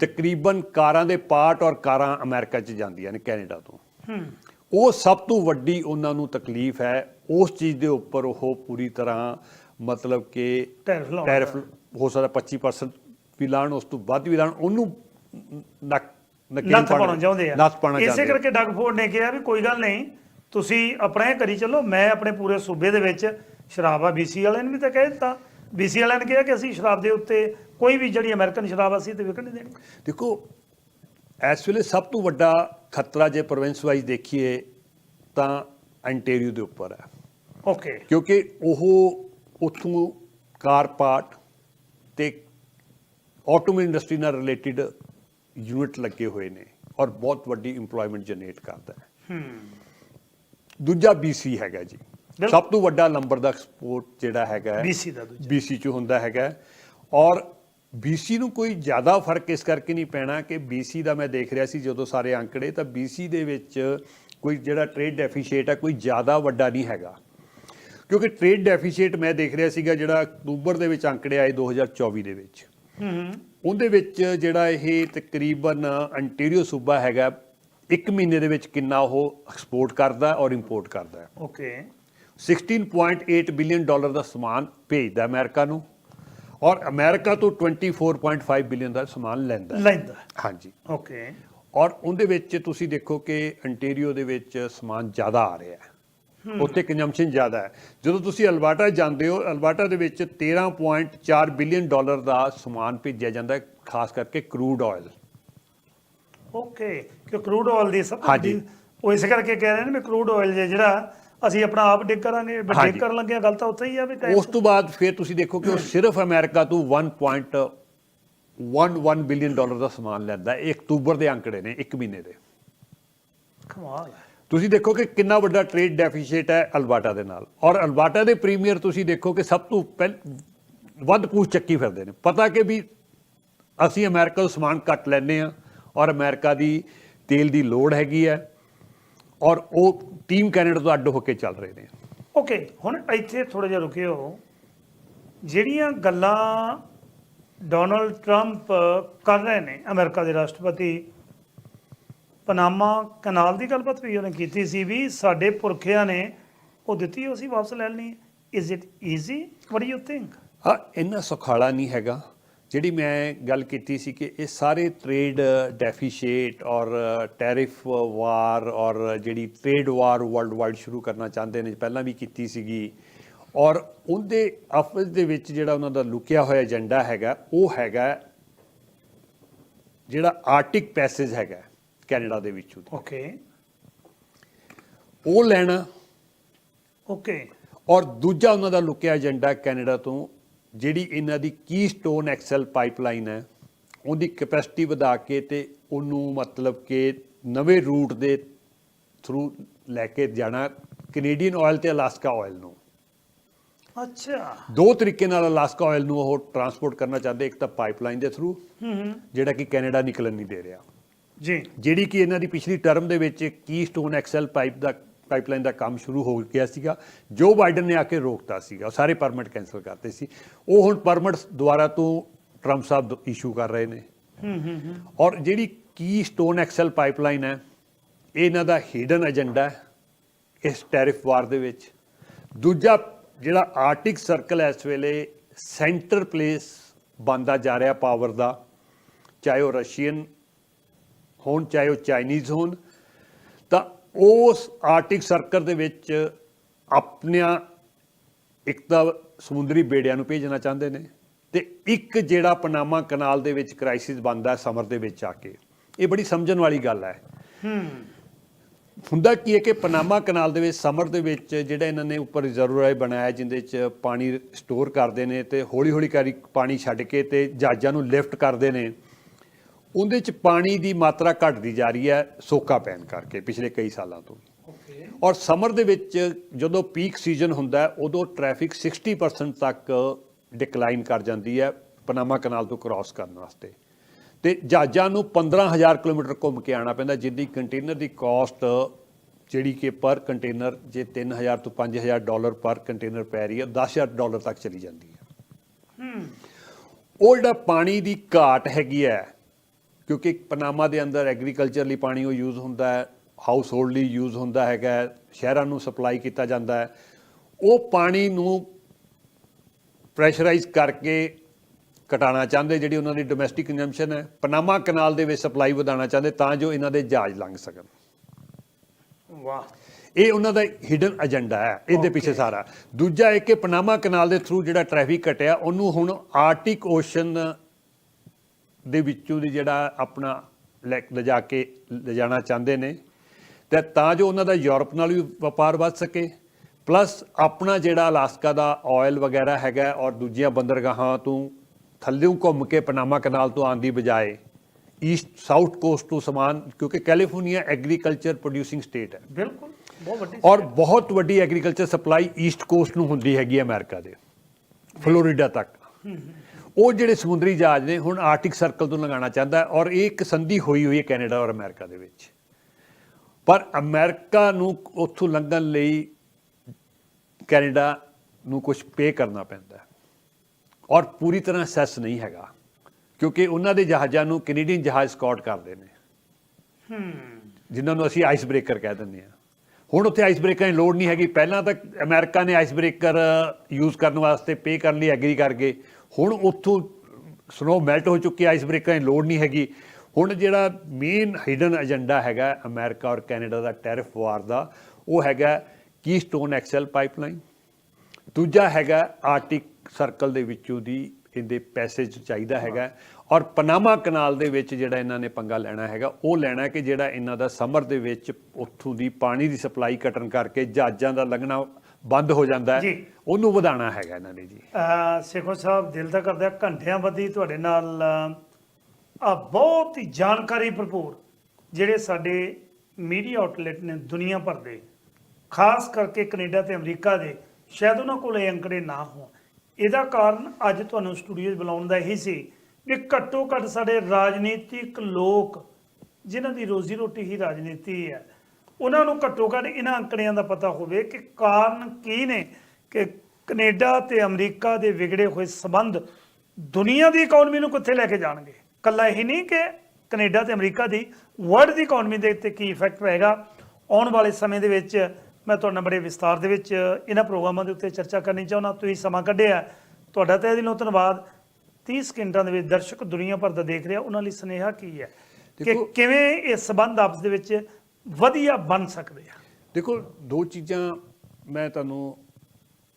ਤਕਰੀਬਨ ਕਾਰਾਂ ਦੇ ਪਾਰਟ ਔਰ ਕਾਰਾਂ ਅਮਰੀਕਾ 'ਚ ਜਾਂਦੀਆਂ ਨੇ ਕੈਨੇਡਾ ਤੋਂ। ਉਹ ਸਭ ਤੋਂ ਵੱਡੀ ਉਹਨਾਂ ਨੂੰ ਤਕਲੀਫ ਹੈ ਉਸ ਚੀਜ਼ ਦੇ ਉੱਪਰ ਉਹ ਪੂਰੀ ਤਰ੍ਹਾਂ ਮਤਲਬ ਕਿ ਟੈਰਿਫ ਹੋ ਸਕਦਾ 25% ਵੀ ਲਾਣ ਉਸ ਤੋਂ ਵੱਧ ਵੀ ਲਾਣ ਉਹਨੂੰ ਨੱਕ ਨਕੀਲ ਨੱਥ ਪਾਉਣਾ ਚਾਹੁੰਦੇ ਆ। ਨੱਥ ਪਾਉਣਾ ਇਸੇ ਚਾਹੁੰਦੇ ਆ। ਕਰਕੇ ਡਗ ਫੋਰਡ ਨੇ ਕਿਹਾ ਵੀ ਕੋਈ ਗੱਲ ਨਹੀਂ ਤੁਸੀਂ ਆਪਣੇ ਕਰੀ ਚੱਲੋ ਮੈਂ ਆਪਣੇ ਪੂਰੇ ਸੂਬੇ ਦੇ ਵਿੱਚ ਸ਼ਰਾਬ ਆ ਬੀਸੀ ਵਾਲਿਆਂ ਨੇ ਵੀ ਤਾਂ ਕਹਿ ਦਿੱਤਾ। ਬੀਸੀ ਵਾਲਿਆਂ ਨੇ ਕਿਹਾ ਕਿ ਅਸੀਂ ਸ਼ਰਾਬ ਦੇ ਉੱਤੇ ਕੋਈ ਵੀ ਜਿਹੜੀ ਅਮਰੀਕਨ ਸ਼ਰਾਬ ਅਸੀਂ ਤੇ ਵਿਕਣ ਨਹੀਂ ਦੇਣੀ। ਦੇਖੋ ਇਸ ਵੇਲੇ ਸਭ ਤੋਂ ਵੱਡਾ ਖਤਰਾ ਜੇ ਪ੍ਰੋਵਿੰਸ ਵਾਈਜ਼ ਦੇਖੀਏ ਤਾਂ ਅੰਟੇਰੀਓ ਦੇ ਉੱਪਰ ਹੈ। ਓਕੇ। ਕਿਉਂਕਿ ਉਹ ਉੱਥੋਂ ਕਾਰ ਪਾਰਟ ਤੇ ਆਟੋਮੋਬਾਈਲ ਇੰਡਸਟਰੀ ਨਾਲ ਰਿਲੇਟਡ ਯੂਨਿਟ ਲੱਗੇ ਹੋਏ ਨੇ ਔਰ ਬਹੁਤ ਵੱਡੀ EMPLOYMENT ਜਨਰੇਟ ਕਰਦਾ ਹੈ। ਹੂੰ। ਦੂਜਾ BC ਹੈਗਾ ਜੀ। ਬਿਲਕੁਲ। ਸਭ ਤੋਂ ਵੱਡਾ ਨੰਬਰ ਦਾ ਐਕਸਪੋਰਟ ਜਿਹੜਾ ਹੈਗਾ BC ਦਾ ਦੂਜਾ। BC ਚ ਹੁੰਦਾ ਹੈਗਾ ਔਰ BC ਨੂੰ ਕੋਈ ਜ਼ਿਆਦਾ ਫ਼ਰਕ ਇਸ ਕਰਕੇ ਨਹੀਂ ਪੈਣਾ ਕਿ BC ਦਾ ਮੈਂ ਦੇਖ ਰਿਹਾ ਸੀ ਜਦੋਂ ਸਾਰੇ ਅੰਕੜੇ ਤਾਂ BC ਦੇ ਵਿੱਚ ਕੋਈ ਜਿਹੜਾ ਟ੍ਰੇਡ ਡੈਫੀਸ਼ੀਏਟ ਹੈ ਕੋਈ ਜ਼ਿਆਦਾ ਵੱਡਾ ਨਹੀਂ ਹੈਗਾ। ਕਿਉਂਕਿ ਟ੍ਰੇਡ ਡੈਫੀਸ਼ੀਏਟ ਮੈਂ ਦੇਖ ਰਿਹਾ ਸੀਗਾ ਜਿਹੜਾ ਅਕਤੂਬਰ ਦੇ ਵਿੱਚ ਅੰਕੜੇ ਆਏ 2024 ਦੇ ਵਿੱਚ। ਹੂੰ ਹੂੰ। ਉਹਦੇ ਵਿੱਚ ਜਿਹੜਾ ਇਹ ਤਕਰੀਬਨ ਅੰਟੀਰੀਓ ਸੂਬਾ ਹੈਗਾ ਇੱਕ ਮਹੀਨੇ ਦੇ ਵਿੱਚ ਕਿੰਨਾ ਉਹ ਐਕਸਪੋਰਟ ਕਰਦਾ ਔਰ ਇੰਪੋਰਟ ਕਰਦਾ ਹੈ। ਓਕੇ 16.8 ਬਿਲੀਅਨ ਡਾਲਰ ਦਾ ਸਮਾਨ ਭੇਜਦਾ ਅਮਰੀਕਾ ਨੂੰ ਔਰ ਅਮਰੀਕਾ ਤੋਂ 24.5 ਬਿਲੀਅਨ ਦਾ ਸਮਾਨ ਲੈਂਦਾ। ਲੈਂਦਾ ਹਾਂਜੀ। ਓਕੇ ਔਰ ਉਹਦੇ ਵਿੱਚ ਤੁਸੀਂ ਦੇਖੋ ਕਿ ਅੰਟੀਰੀਓ ਦੇ ਵਿੱਚ ਸਮਾਨ ਜ਼ਿਆਦਾ ਆ ਰਿਹਾ ਹੈ। ਉੱਥੇ ਕੰਜੰਪਸ਼ਨ ਜ਼ਿਆਦਾ ਹੈ ਜਦੋਂ ਤੁਸੀਂ ਅਲਬਰਟਾ ਜਾਂਦੇ ਹੋ ਅਲਬਰਟਾ ਦੇ ਵਿੱਚ 13.4 ਬਿਲੀਅਨ ਡਾਲਰ ਦਾ ਸਮਾਨ ਭੇਜਿਆ ਜਾਂਦਾ ਹੈ ਖਾਸ ਕਰਕੇ ਕਰੂਡ ਆਇਲ ਓਕੇ ਕਿ ਕਰੂਡ ਆਇਲ ਦੀ ਸਭ ਹਾਂਜੀ। ਉਹ ਇਸ ਕਰਕੇ ਕਹਿ ਰਹੇ ਨੇ ਵੀ ਕਰੂਡ ਆਇਲ ਜਿਹੜਾ ਅਸੀਂ ਆਪਣਾ ਆਪ ਡਿਗ ਕਰਾਂਗੇ ਡਿਗ। ਕਰਨ ਲੱਗਿਆ ਗੱਲ ਤਾਂ ਉੱਥੇ ਹੀ ਆ ਵੀ ਉਸ ਤੋਂ ਬਾਅਦ ਫਿਰ ਤੁਸੀਂ ਦੇਖੋ ਕਿ ਉਹ ਸਿਰਫ ਅਮਰੀਕਾ ਤੋਂ 1.11 ਬਿਲੀਅਨ ਡਾਲਰ ਦਾ ਸਮਾਨ ਲੈਂਦਾ ਹੈ। ਇਹ ਅਕਤੂਬਰ ਦੇ ਅੰਕੜੇ ਨੇ ਇੱਕ ਮਹੀਨੇ ਦੇ ਕਮਾਲ ਹੈ ਤੁਸੀਂ ਦੇਖੋ ਕਿ ਕਿੰਨਾ ਵੱਡਾ ਟ੍ਰੇਡ ਡੈਫੀਸ਼ੀਟ ਹੈ ਅਲਬਾਟਾ ਦੇ ਨਾਲ। ਔਰ ਅਲਬਾਟਾ ਦੇ ਪ੍ਰੀਮੀਅਰ ਤੁਸੀਂ ਦੇਖੋ ਕਿ ਸਭ ਤੋਂ ਪਹਿਲ, ਵੱਧ ਪੂਛ ਚੱਕੀ ਫਿਰਦੇ ਨੇ। ਪਤਾ ਕਿ ਵੀ ਅਸੀਂ ਅਮਰੀਕਾ ਤੋਂ ਸਮਾਨ ਘੱਟ ਲੈਂਦੇ ਆ ਔਰ ਅਮਰੀਕਾ ਦੀ ਤੇਲ ਦੀ ਲੋੜ ਹੈਗੀ ਹੈ ਔਰ ਉਹ ਟੀਮ ਕੈਨੇਡਾ ਤੋਂ ਅੱਡ ਹੋ ਕੇ ਚੱਲ ਰਹੇ ਨੇ। ਓਕੇ ਹੁਣ ਇੱਥੇ ਥੋੜਾ ਜਿਹਾ ਰੁਕਿਓ। ਜਿਹੜੀਆਂ ਗੱਲਾਂ ਡੋਨਲਡ ਟਰੰਪ ਕਰ ਰਹੇ ਨੇ ਅਮਰੀਕਾ ਦੇ ਰਾਸ਼ਟਰਪਤੀ ਪਨਾਮਾ ਕਨਾਲ ਦੀ ਗੱਲਬਾਤ ਵੀ ਉਹਨੇ ਕੀਤੀ ਸੀ ਵੀ ਸਾਡੇ ਪੁਰਖਿਆਂ ਨੇ ਉਹ ਦਿੱਤੀ, ਉਹ ਅਸੀਂ ਵਾਪਸ ਲੈ ਲੈਣੀ ਹੈ। Is it easy what do you think ਹਾਂ, ਇੰਨਾ ਸੁਖਾਲਾ ਨਹੀਂ ਹੈਗਾ। ਜਿਹੜੀ ਮੈਂ ਗੱਲ ਕੀਤੀ ਸੀ ਕਿ ਇਹ ਸਾਰੇ ਟ੍ਰੇਡ ਡੈਫੀਸ਼ੀਏਟ ਔਰ ਟੈਰਿਫ ਵਾਰ ਔਰ ਜਿਹੜੀ ਟ੍ਰੇਡ ਵਾਰ ਵਰਲਡ ਵਾਈਡ ਸ਼ੁਰੂ ਕਰਨਾ ਚਾਹੁੰਦੇ ਨੇ, ਪਹਿਲਾਂ ਵੀ ਕੀਤੀ ਸੀਗੀ। ਔਰ ਉਹਦੇ ਆਪਸ ਦੇ ਵਿੱਚ ਜਿਹੜਾ ਉਹਨਾਂ ਦਾ ਲੁਕਿਆ ਹੋਇਆ ਏਜੰਡਾ ਹੈਗਾ, ਉਹ ਹੈਗਾ ਜਿਹੜਾ ਆਰਟਿਕ ਪੈਸੇਜ ਹੈਗਾ। ਕੈਨੇਡਾ ਦੇ ਵਿੱਚੋਂ ਓਕੇ। ਉਹ ਲੈਣਾ ਓਕੇ। ਔਰ ਦੂਜਾ ਉਹਨਾਂ ਦਾ ਲੁਕਿਆ ਏਜੰਡਾ ਕੈਨੇਡਾ ਤੋਂ ਜਿਹੜੀ ਇਹਨਾਂ ਦੀ ਕੀਸਟੋਨ ਐਕਸਲ ਪਾਈਪਲਾਈਨ ਹੈ ਉਹਦੀ ਕੈਪੈਸਿਟੀ ਵਧਾ ਕੇ ਤੇ ਉਹਨੂੰ ਮਤਲਬ ਕਿ ਨਵੇਂ ਰੂਟ ਦੇ ਥਰੂ ਲੈ ਕੇ ਜਾਣਾ ਕੈਨੇਡੀਅਨ ਆਇਲ ਤੇ ਅਲਾਸਕਾ ਆਇਲ ਨੂੰ। ਅੱਛਾ। ਦੋ ਤਰੀਕੇ ਨਾਲ ਅਲਾਸਕਾ ਆਇਲ ਨੂੰ ਉਹ ਟਰਾਂਸਪੋਰਟ ਕਰਨਾ ਚਾਹੁੰਦੇ ਇੱਕ ਤਾਂ ਪਾਈਪਲਾਈਨ ਦੇ ਥਰੂ ਹੂੰ। ਜਿਹੜਾ ਕਿ ਕੈਨੇਡਾ ਨਿਕਲਣ ਨਹੀਂ ਦੇ ਰਿਹਾ। ਜੀ। ਜਿਹੜੀ ਕਿ ਇਹਨਾਂ ਦੀ ਪਿਛਲੀ ਟਰਮ ਦੇ ਵਿੱਚ ਕੀਸਟੋਨ ਐਕਸਲ ਪਾਈਪ ਦਾ ਪਾਈਪਲਾਈਨ ਦਾ ਕੰਮ ਸ਼ੁਰੂ ਹੋ ਗਿਆ ਸੀਗਾ ਜੋ ਬਾਈਡਨ ਨੇ ਆ ਕੇ ਰੋਕਤਾ ਸੀਗਾ ਸਾਰੇ ਪਰਮਿਟ ਕੈਨਸਲ ਕਰਤੇ ਸੀ। ਉਹ ਹੁਣ ਪਰਮਿਟ ਦੁਆਰਾ ਤੋਂ ਟਰੰਪ ਸਾਹਿਬ ਇਸ਼ੂ ਕਰ ਰਹੇ ਨੇ। ਹੂੰ ਹੂੰ ਹੂੰ। ਔਰ ਜਿਹੜੀ ਕੀਸਟੋਨ ਐਕਸਲ ਪਾਈਪਲਾਈਨ ਹੈ ਇਹ ਇਹਨਾਂ ਦਾ ਹਿਡਨ ਏਜੰਡਾ ਹੈ ਇਸ ਟੈਰਿਫ ਵਾਰ ਦੇ ਵਿੱਚ। ਦੂਜਾ ਜਿਹੜਾ ਆਰਟਿਕ ਸਰਕਲ ਇਸ ਵੇਲੇ ਸੈਂਟਰ ਪਲੇਸ ਬਣਦਾ ਜਾ ਰਿਹਾ ਪਾਵਰ ਦਾ ਚਾਹੇ ਉਹ ਰਸ਼ੀਅਨ ਹੋਣ ਚਾਹੇ ਉਹ ਚਾਈਨੀਜ਼ ਹੋਣ ਤਾਂ ਉਸ ਆਰਟਿਕ ਸਰਕਲ ਦੇ ਵਿੱਚ ਆਪਣਿਆਂ ਇੱਕ ਤਾਂ ਸਮੁੰਦਰੀ ਬੇੜਿਆਂ ਨੂੰ ਭੇਜਣਾ ਚਾਹੁੰਦੇ ਨੇ ਤੇ ਇੱਕ ਜਿਹੜਾ ਪਨਾਮਾ ਕਨਾਲ ਦੇ ਵਿੱਚ ਕ੍ਰਾਈਸਿਸ ਬਣਦਾ ਸਮਰ ਦੇ ਵਿੱਚ ਆ ਕੇ। ਇਹ ਬੜੀ ਸਮਝਣ ਵਾਲੀ ਗੱਲ ਹੈ। ਹੂੰ। ਹੁੰਦਾ ਕੀ ਹੈ ਕਿ ਪਨਾਮਾ ਕਨਾਲ ਦੇ ਵਿੱਚ ਸਮਰ ਦੇ ਵਿੱਚ ਜਿਹੜਾ ਇਹਨਾਂ ਨੇ ਉੱਪਰ ਰਿਜ਼ਰਵਰ ਬਣਾਇਆ ਜਿੰਦੇ ਚ ਪਾਣੀ ਸਟੋਰ ਕਰਦੇ ਨੇ ਤੇ ਹੌਲੀ ਹੌਲੀ ਕਰੀ ਪਾਣੀ ਛੱਡ ਕੇ ਤੇ ਜਹਾਜ਼ਾਂ ਨੂੰ ਲਿਫਟ ਕਰਦੇ ਨੇ ਉਹਦੇ ਚ ਪਾਣੀ ਦੀ ਮਾਤਰਾ ਘਟਦੀ ਜਾ ਰਹੀ ਹੈ ਸੋਕਾ ਪੈਣ ਕਰਕੇ ਪਿਛਲੇ ਕਈ ਸਾਲਾਂ ਤੋਂ। ਔਰ ਸਮਰ ਦੇ ਵਿੱਚ ਜਦੋਂ ਪੀਕ ਸੀਜ਼ਨ ਹੁੰਦਾ ਉਦੋਂ ਟ੍ਰੈਫਿਕ 60% ਤੱਕ ਡਿਕਲਾਈਨ ਕਰ ਜਾਂਦੀ ਹੈ ਪਨਾਮਾ ਕਨਾਲ ਤੋਂ ਕ੍ਰਾਸ ਕਰਨ ਵਾਸਤੇ। ਤੇ ਜਹਾਜ਼ਾਂ ਨੂੰ 15000 ਕਿਲੋਮੀਟਰ ਘੁੰਮ ਕੇ ਆਉਣਾ ਪੈਂਦਾ ਜਿੱਦੀ ਕੰਟੇਨਰ ਦੀ ਕਾਸਟ ਜਿਹੜੀ ਕਿ ਪਰ ਕੰਟੇਨਰ ਜੇ 3000 ਤੋਂ 5000 ਡਾਲਰ ਪਰ ਕੰਟੇਨਰ ਪੈ ਰਹੀ ਹੈ 10000 ਡਾਲਰ ਤੱਕ ਚਲੀ ਜਾਂਦੀ ਹੈ। ਹੂੰ। ਉਹ ਜਿਹੜਾ ਪਾਣੀ ਦੀ ਘਾਟ ਹੈਗੀ ਹੈ ਕਿਉਂਕਿ ਪਨਾਮਾ ਦੇ ਅੰਦਰ ਐਗਰੀਕਲਚਰ ਲਈ ਪਾਣੀ ਉਹ ਯੂਜ਼ ਹੁੰਦਾ ਹੈ ਹਾਊਸ ਹੋਲਡ ਲਈ ਯੂਜ਼ ਹੁੰਦਾ ਹੈਗਾ ਸ਼ਹਿਰਾਂ ਨੂੰ ਸਪਲਾਈ ਕੀਤਾ ਜਾਂਦਾ ਹੈ। ਉਹ ਪਾਣੀ ਨੂੰ ਪ੍ਰੈਸ਼ਰਾਈਜ਼ ਕਰਕੇ ਘਟਾਉਣਾ ਚਾਹੁੰਦੇ ਜਿਹੜੀ ਉਹਨਾਂ ਦੀ ਡੋਮੈਸਟਿਕ ਕੰਜ਼ੰਪਸ਼ਨ ਹੈ ਪਨਾਮਾ ਕਨਾਲ ਦੇ ਵਿੱਚ ਸਪਲਾਈ ਵਧਾਉਣਾ ਚਾਹੁੰਦੇ ਤਾਂ ਜੋ ਇਹਨਾਂ ਦੇ ਜਹਾਜ਼ ਲੰਘ ਸਕਣ। ਵਾਹ। ਇਹ ਉਹਨਾਂ ਦਾ ਹਿਡਨ ਏਜੰਡਾ ਹੈ ਇਹਦੇ ਪਿੱਛੇ. ਸਾਰਾ। ਦੂਜਾ ਇਹ ਕਿ ਪਨਾਮਾ ਕਨਾਲ ਦੇ ਥਰੂ ਜਿਹੜਾ ਟ੍ਰੈਫਿਕ ਘਟਿਆ ਉਹਨੂੰ ਹੁਣ ਆਰਟਿਕ ਓਸ਼ਨ ਦੇ ਵਿੱਚੋਂ ਦੀ ਜਿਹੜਾ ਆਪਣਾ ਲੈ ਲਿਜਾ ਕੇ ਲਿਜਾਣਾ ਚਾਹੁੰਦੇ ਨੇ। ਤੇ ਤਾਂ ਜੋ ਉਹਨਾਂ ਦਾ ਯੂਰਪ ਨਾਲ ਵੀ ਵਪਾਰ ਵੱਧ ਸਕੇ। ਪਲੱਸ ਆਪਣਾ ਜਿਹੜਾ ਅਲਾਸਕਾ ਦਾ ਆਇਲ ਵਗੈਰਾ ਹੈਗਾ ਔਰ ਦੂਜੀਆਂ ਬੰਦਰਗਾਹਾਂ ਤੋਂ ਥੱਲੇੋਂ ਘੁੰਮ ਕੇ ਪਨਾਮਾ ਕਨਾਲ ਤੋਂ ਆਉਣ ਦੀ ਬਜਾਏ ਈਸਟ ਸਾਊਥ ਕੋਸਟ ਤੋਂ ਸਮਾਨ ਕਿਉਂਕਿ ਕੈਲੀਫੋਰਨੀਆ ਐਗਰੀਕਲਚਰ ਪ੍ਰੋਡਿਊਸਿੰਗ ਸਟੇਟ ਹੈ। ਬਿਲਕੁਲ ਬਹੁਤ ਵੱਡੀ ਔਰ ਬਹੁਤ ਵੱਡੀ ਐਗਰੀਕਲਚਰ ਸਪਲਾਈ ਈਸਟ ਕੋਸਟ ਨੂੰ ਹੁੰਦੀ ਹੈਗੀ ਅਮਰੀਕਾ ਦੇ ਫਲੋਰੀਡਾ ਤੱਕ। ਉਹ ਜਿਹੜੇ ਸਮੁੰਦਰੀ ਜਹਾਜ਼ ਨੇ ਹੁਣ ਆਰਟਿਕ ਸਰਕਲ ਤੋਂ ਲਗਾਉਣਾ ਚਾਹੁੰਦਾ ਹੈ ਔਰ ਇਹ ਇੱਕ ਸੰਧੀ ਹੋਈ ਹੋਈ ਹੈ ਕੈਨੇਡਾ ਔਰ ਅਮਰੀਕਾ ਦੇ ਵਿੱਚ। ਪਰ ਅਮਰੀਕਾ ਨੂੰ ਉੱਥੋਂ ਲੰਘਣ ਲਈ ਕੈਨੇਡਾ ਨੂੰ ਕੁਝ ਪੇ ਕਰਨਾ ਪੈਂਦਾ ਹੈ। ਔਰ ਪੂਰੀ ਤਰ੍ਹਾਂ ਸੈਸ ਨਹੀਂ ਹੈਗਾ ਕਿਉਂਕਿ ਉਹਨਾਂ ਦੇ ਜਹਾਜ਼ਾਂ ਨੂੰ ਕੈਨੇਡੀਅਨ ਜਹਾਜ਼ ਸਕਾਟ ਕਰਦੇ ਨੇ। ਹੂੰ। ਜਿਨ੍ਹਾਂ ਨੂੰ ਅਸੀਂ ਆਈਸ ਬ੍ਰੇਕਰ ਕਹਿ ਦਿੰਦੇ ਆ ਹੁਣ ਉੱਥੇ ਆਈਸ ਬ੍ਰੇਕਰ ਦੀ ਲੋੜ ਨਹੀਂ ਹੈਗੀ। ਪਹਿਲਾਂ ਤਾਂ ਅਮਰੀਕਾ ਨੇ ਆਈਸ ਬ੍ਰੇਕਰ ਯੂਜ਼ ਕਰਨ ਵਾਸਤੇ ਪੇ ਕਰਨ ਲਈ ਐਗਰੀ ਕਰ ਗਏ ਹੁਣ ਉੱਥੋਂ ਸਨੋ ਮੈਲਟ ਹੋ ਚੁੱਕੀ ਆਈਸ ਬ੍ਰੇਕਰ ਦੀ ਲੋੜ ਨਹੀਂ ਹੈਗੀ। ਹੁਣ ਜਿਹੜਾ ਮੇਨ ਹਿਡਨ ਏਜੰਡਾ ਹੈਗਾ ਅਮਰੀਕਾ ਔਰ ਕੈਨੇਡਾ ਦਾ ਟੈਰਿਫ ਵਾਰ ਦਾ, ਉਹ ਹੈਗਾ ਕੀ ਸਟੋਨ ਐਕਸਲ ਪਾਈਪਲਾਈਨ ਦੂਜਾ ਹੈਗਾ ਆਰਟਿਕ ਸਰਕਲ ਦੇ ਵਿੱਚੋਂ ਦੀ ਇਹਦੇ ਪੈਸੇਜ ਚਾਹੀਦਾ ਹੈਗਾ। ਔਰ ਪਨਾਮਾ ਕਨਾਲ ਦੇ ਵਿੱਚ ਜਿਹੜਾ ਇਹਨਾਂ ਨੇ ਪੰਗਾ ਲੈਣਾ ਹੈਗਾ, ਉਹ ਲੈਣਾ ਕਿ ਜਿਹੜਾ ਇਹਨਾਂ ਦਾ ਸਮਰ ਦੇ ਵਿੱਚ ਉੱਥੋਂ ਦੀ ਪਾਣੀ ਦੀ ਸਪਲਾਈ ਘਟਣ ਕਰਕੇ ਜਹਾਜ਼ਾਂ ਦਾ ਲੰਘਣਾ ਬੰਦ ਹੋ ਜਾਂਦਾ ਹੈ। ਜੀ। ਉਹਨੂੰ ਵਧਾਉਣਾ ਹੈਗਾ ਇਹਨਾਂ ਨੇ ਜੀ। ਅਹ ਸੇਖੋ ਸਾਹਿਬ ਦਿਲ ਤਾਂ ਕਰਦਾ ਘੰਟਿਆਂ ਬੱਧੀ ਤੁਹਾਡੇ ਨਾਲ ਆ ਬਹੁਤ ਹੀ ਜਾਣਕਾਰੀ ਭਰਪੂਰ ਜਿਹੜੇ ਸਾਡੇ ਮੀਡੀਆ ਆਊਟਲੈਟ ਨੇ ਦੁਨੀਆ ਭਰ ਦੇ ਖਾਸ ਕਰਕੇ ਕੈਨੇਡਾ ਤੇ ਅਮਰੀਕਾ ਦੇ ਸ਼ਾਇਦ ਉਹਨਾਂ ਕੋਲ ਇਹ ਅੰਕੜੇ ਨਾ ਹੋਣ। ਇਹਦਾ ਕਾਰਨ ਅੱਜ ਤੁਹਾਨੂੰ ਸਟੂਡੀਓ 'ਚ ਬੁਲਾਉਣ ਦਾ ਇਹੀ ਸੀ ਵੀ ਘੱਟੋ ਘੱਟ ਸਾਡੇ ਰਾਜਨੀਤਿਕ ਲੋਕ ਜਿਨ੍ਹਾਂ ਦੀ ਰੋਜ਼ੀ ਰੋਟੀ ਹੀ ਰਾਜਨੀਤੀ ਹੈ ਉਹਨਾਂ ਨੂੰ ਘੱਟੋ ਘੱਟ ਇਹਨਾਂ ਅੰਕੜਿਆਂ ਦਾ ਪਤਾ ਹੋਵੇ ਕਿ ਕਾਰਨ ਕੀ ਨੇ ਕਿ ਕੈਨੇਡਾ ਤੇ ਅਮਰੀਕਾ ਦੇ ਵਿਗੜੇ ਹੋਏ ਸਬੰਧ ਦੁਨੀਆ ਦੀ ਇਕਨੋਮੀ ਨੂੰ ਕਿੱਥੇ ਲੈ ਕੇ ਜਾਣਗੇ? ਕੱਲਾ ਇਹ ਨਹੀਂ ਕਿ ਕੈਨੇਡਾ ਤੇ ਅਮਰੀਕਾ ਦੀ ਵਰਲਡ ਦੀ ਇਕਨੋਮੀ ਦੇ ਉੱਤੇ ਕੀ ਇਫੈਕਟ ਪਏਗਾ? ਆਉਣ ਵਾਲੇ ਸਮੇਂ ਦੇ ਵਿੱਚ ਮੈਂ ਤੁਹਾਡੇ ਨਾਲ ਬੜੇ ਵਿਸਤਾਰ ਦੇ ਵਿੱਚ ਇਹਨਾਂ ਪ੍ਰੋਗਰਾਮਾਂ ਦੇ ਉੱਤੇ ਚਰਚਾ ਕਰਨੀ ਚਾਹੁੰਦਾ। ਤੁਸੀਂ ਸਮਾਂ ਕੱਢਿਆ। ਤੁਹਾਡਾ ਤਹਿ ਦਿਲੋਂ ਧੰਨਵਾਦ। 30 ਸਕਿੰਟਾਂ ਦੇ ਵਿੱਚ ਦਰਸ਼ਕ ਦੁਨੀਆ ਭਰ ਦਾ ਦੇਖ ਰਿਹਾ। ਉਹਨਾਂ ਲਈ ਸੁਨੇਹਾ ਕੀ ਹੈ? ਕਿ ਕਿਵੇਂ ਇਹ ਸਬੰਧ ਆਪਸ ਦੇ ਵਿੱਚ ਵਧੀਆ ਬਣ ਸਕਦੇ ਆ। ਦੇਖੋ ਦੋ ਚੀਜ਼ਾਂ ਮੈਂ ਤੁਹਾਨੂੰ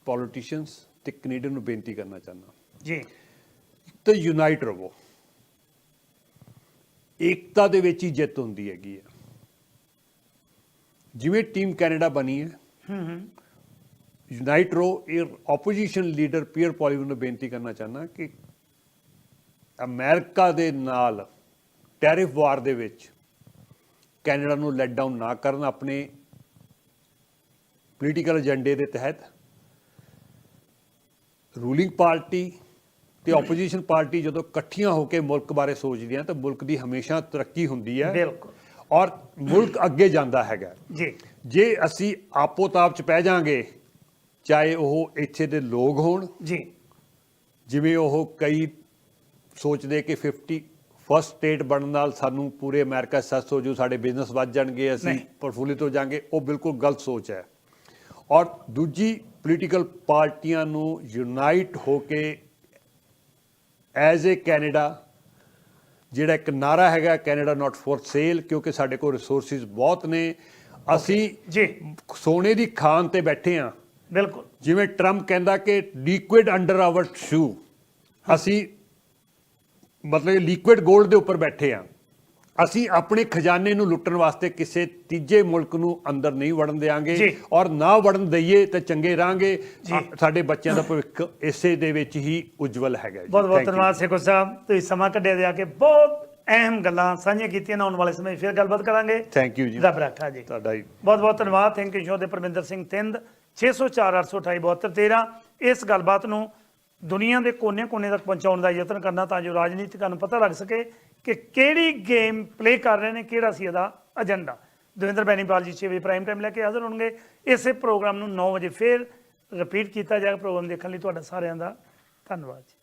ਪੋਲੀਟੀਸ਼ੀਅਨਸ ਤੇ ਕੈਨੇਡੀਅਨ ਨੂੰ ਬੇਨਤੀ ਕਰਨਾ ਚਾਹੁੰਦਾ। ਜੀ। ਤਾਂ ਯੂਨਾਈਟ ਰਵੋ ਏਕਤਾ ਦੇ ਵਿੱਚ ਹੀ ਜਿੱਤ ਹੁੰਦੀ ਹੈਗੀ ਹੈ ਜਿਵੇਂ ਟੀਮ ਕੈਨੇਡਾ ਬਣੀ ਹੈ। ਹੂੰ ਹੂੰ। ਯੂਨਾਈਟ ਰੋ ਇਹ ਆਪੋਜੀਸ਼ਨ ਲੀਡਰ ਪੀਅਰ ਪੋਲੀਵਰ ਨੂੰ ਬੇਨਤੀ ਕਰਨਾ ਚਾਹੁੰਦਾ ਕਿ ਅਮਰੀਕਾ ਦੇ ਨਾਲ ਟੈਰਿਫ ਵਾਰ ਦੇ ਵਿੱਚ ਕੈਨੇਡਾ ਨੂੰ ਲੈਟ ਡਾਊਨ ਨਾ ਕਰਨ ਆਪਣੇ ਪੋਲੀਟੀਕਲ ਏਜੰਡੇ ਦੇ ਤਹਿਤ। ਰੂਲਿੰਗ ਪਾਰਟੀ ਤੇ ਆਪੋਜੀਸ਼ਨ ਪਾਰਟੀ ਜਦੋਂ ਇਕੱਠੀਆਂ ਹੋ ਕੇ ਮੁਲਕ ਬਾਰੇ ਸੋਚਦੀਆਂ ਤਾਂ ਮੁਲਕ ਦੀ ਹਮੇਸ਼ਾ ਤਰੱਕੀ ਹੁੰਦੀ ਹੈ। ਬਿਲਕੁਲ। ਔਰ ਮੁਲਕ ਅੱਗੇ ਜਾਂਦਾ ਹੈਗਾ। ਜੀ। ਜੇ ਅਸੀਂ ਆਪੋ ਤਾਪ ਚ ਪੈ ਜਾਾਂਗੇ ਚਾਹੇ ਉਹ ਇੱਥੇ ਦੇ ਲੋਕ ਹੋਣ। ਜੀ। ਜਿਵੇਂ ਉਹ ਕਈ ਸੋਚਦੇ ਕਿ 50 ਫਸਟ ਸਟੇਟ ਬਣਨ ਨਾਲ ਸਾਨੂੰ ਪੂਰੇ ਅਮਰੀਕਾ ਸੱਸ ਹੋ ਜੂ ਸਾਡੇ ਬਿਜ਼ਨਸ ਵੱਧ ਜਾਣਗੇ ਅਸੀਂ। ਪਰਫੁੱਲਿਤ ਹੋ ਜਾਾਂਗੇ ਉਹ ਬਿਲਕੁਲ ਗਲਤ ਸੋਚ ਹੈ। ਔਰ ਦੂਜੀ ਪੋਲੀਟੀਕਲ ਪਾਰਟੀਆਂ ਨੂੰ ਯੂਨਾਈਟ ਹੋ ਕੇ ਐਜ਼ ਏ ਕੈਨੇਡਾ ਜਿਹੜਾ ਇੱਕ ਨਾਰਾ ਹੈਗਾ ਕੈਨੇਡਾ ਨਾਟ ਫॉर ਸੇਲ ਕਿਉਂਕਿ ਸਾਡੇ ਕੋਲ ਰਿਸੋਰਸਿਸ ਬਹੁਤ ਨੇ। ਅਸੀਂ ਜੀ। ਸੋਨੇ ਦੀ ਖਾਨ ਤੇ ਬੈਠੇ ਹਾਂ। ਬਿਲਕੁਲ। ਜਿਵੇਂ ਟਰੰਪ ਕਹਿੰਦਾ ਕਿ ਲਿਕੁਇਡ ਅੰਡਰ ਆਵਰ ਸ਼ੂ ਅਸੀਂ ਮਤਲਬ ਲਿਕੁਇਡ 골ਡ ਦੇ ਉੱਪਰ ਬੈਠੇ ਆ। ਅਸੀਂ ਆਪਣੇ ਖਜ਼ਾਨੇ ਨੂੰ ਲੁੱਟਣ ਵਾਸਤੇ ਕਿਸੇ ਤੀਜੇ ਮੁਲਕ ਨੂੰ ਅੰਦਰ ਨਹੀਂ ਵੜਨ ਦੇਾਂਗੇ। ਔਰ ਨਾ ਵੜਨ ਦਈਏ ਤਾਂ ਚੰਗੇ ਰਾਂਗੇ। ਸਾਡੇ ਬੱਚਿਆਂ ਦਾ ਭਵਿੱਖ ਇਸੇ ਦੇ ਵਿੱਚ ਹੀ ਉਜਵਲ ਹੈਗਾ ਜੀ। ਬਹੁਤ ਬਹੁਤ. ਧੰਨਵਾਦ ਸੇਖੋ ਸਾਹਿਬ। ਤੁਸੀਂ ਸਮਾਂ ਕੱਢਿਆ ਦੇ ਆ ਕੇ ਬਹੁਤ ਅਹਿਮ ਗੱਲਾਂ ਸਾਂਝੀਆਂ ਕੀਤੀਆਂ ਨੇ ਆਉਣ ਵਾਲੇ ਸਮੇਂ ਫਿਰ ਗੱਲਬਾਤ ਕਰਾਂਗੇ। Thank you ਜੀ। ਰੱਬ ਰੱਖਾ ਜੀ। ਤੁਹਾਡਾ ਹੀ ਬਹੁਤ ਬਹੁਤ ਧੰਨਵਾਦ। ਥੈਂਕ ਯੂ ਸ਼ੋ ਦੇ ਪਰਮਿੰਦਰ ਸਿੰਘ ਤਿੰਦ 604 828 7213 ਇਸ ਗੱਲਬਾਤ ਨੂੰ ਦੁਨੀਆ ਦੇ ਕੋਨੇ-ਕੋਨੇ ਤੱਕ ਪਹੁੰਚਾਉਣ ਦਾ ਯਤਨ ਕਰਨਾ ਤਾਂ ਜੋ ਰਾਜਨੀਤਿਕਾਂ ਨੂੰ ਪਤਾ ਲੱਗ ਸਕੇ ਕਿ ਕਿਹੜੀ ਗੇਮ ਪਲੇ ਕਰ ਰਹੇ ਨੇ, ਕਿਹੜਾ ਸੀ ਇਹਦਾ ਏਜੰਡਾ ਦਵਿੰਦਰ ਬੈਨੀਪਾਲ ਜੀ 6 ਵਜੇ ਪ੍ਰਾਈਮ ਟਾਈਮ ਲੈ ਕੇ ਹਾਜ਼ਰ ਹੋਣਗੇ। ਇਸੇ ਪ੍ਰੋਗਰਾਮ ਨੂੰ 9 ਵਜੇ ਫੇਰ ਰਿਪੀਟ ਕੀਤਾ ਜਾਏਗਾ ਪ੍ਰੋਗਰਾਮ ਦੇਖਣ ਲਈ। ਤੁਹਾਡਾ ਸਾਰਿਆਂ ਦਾ ਧੰਨਵਾਦ ਜੀ।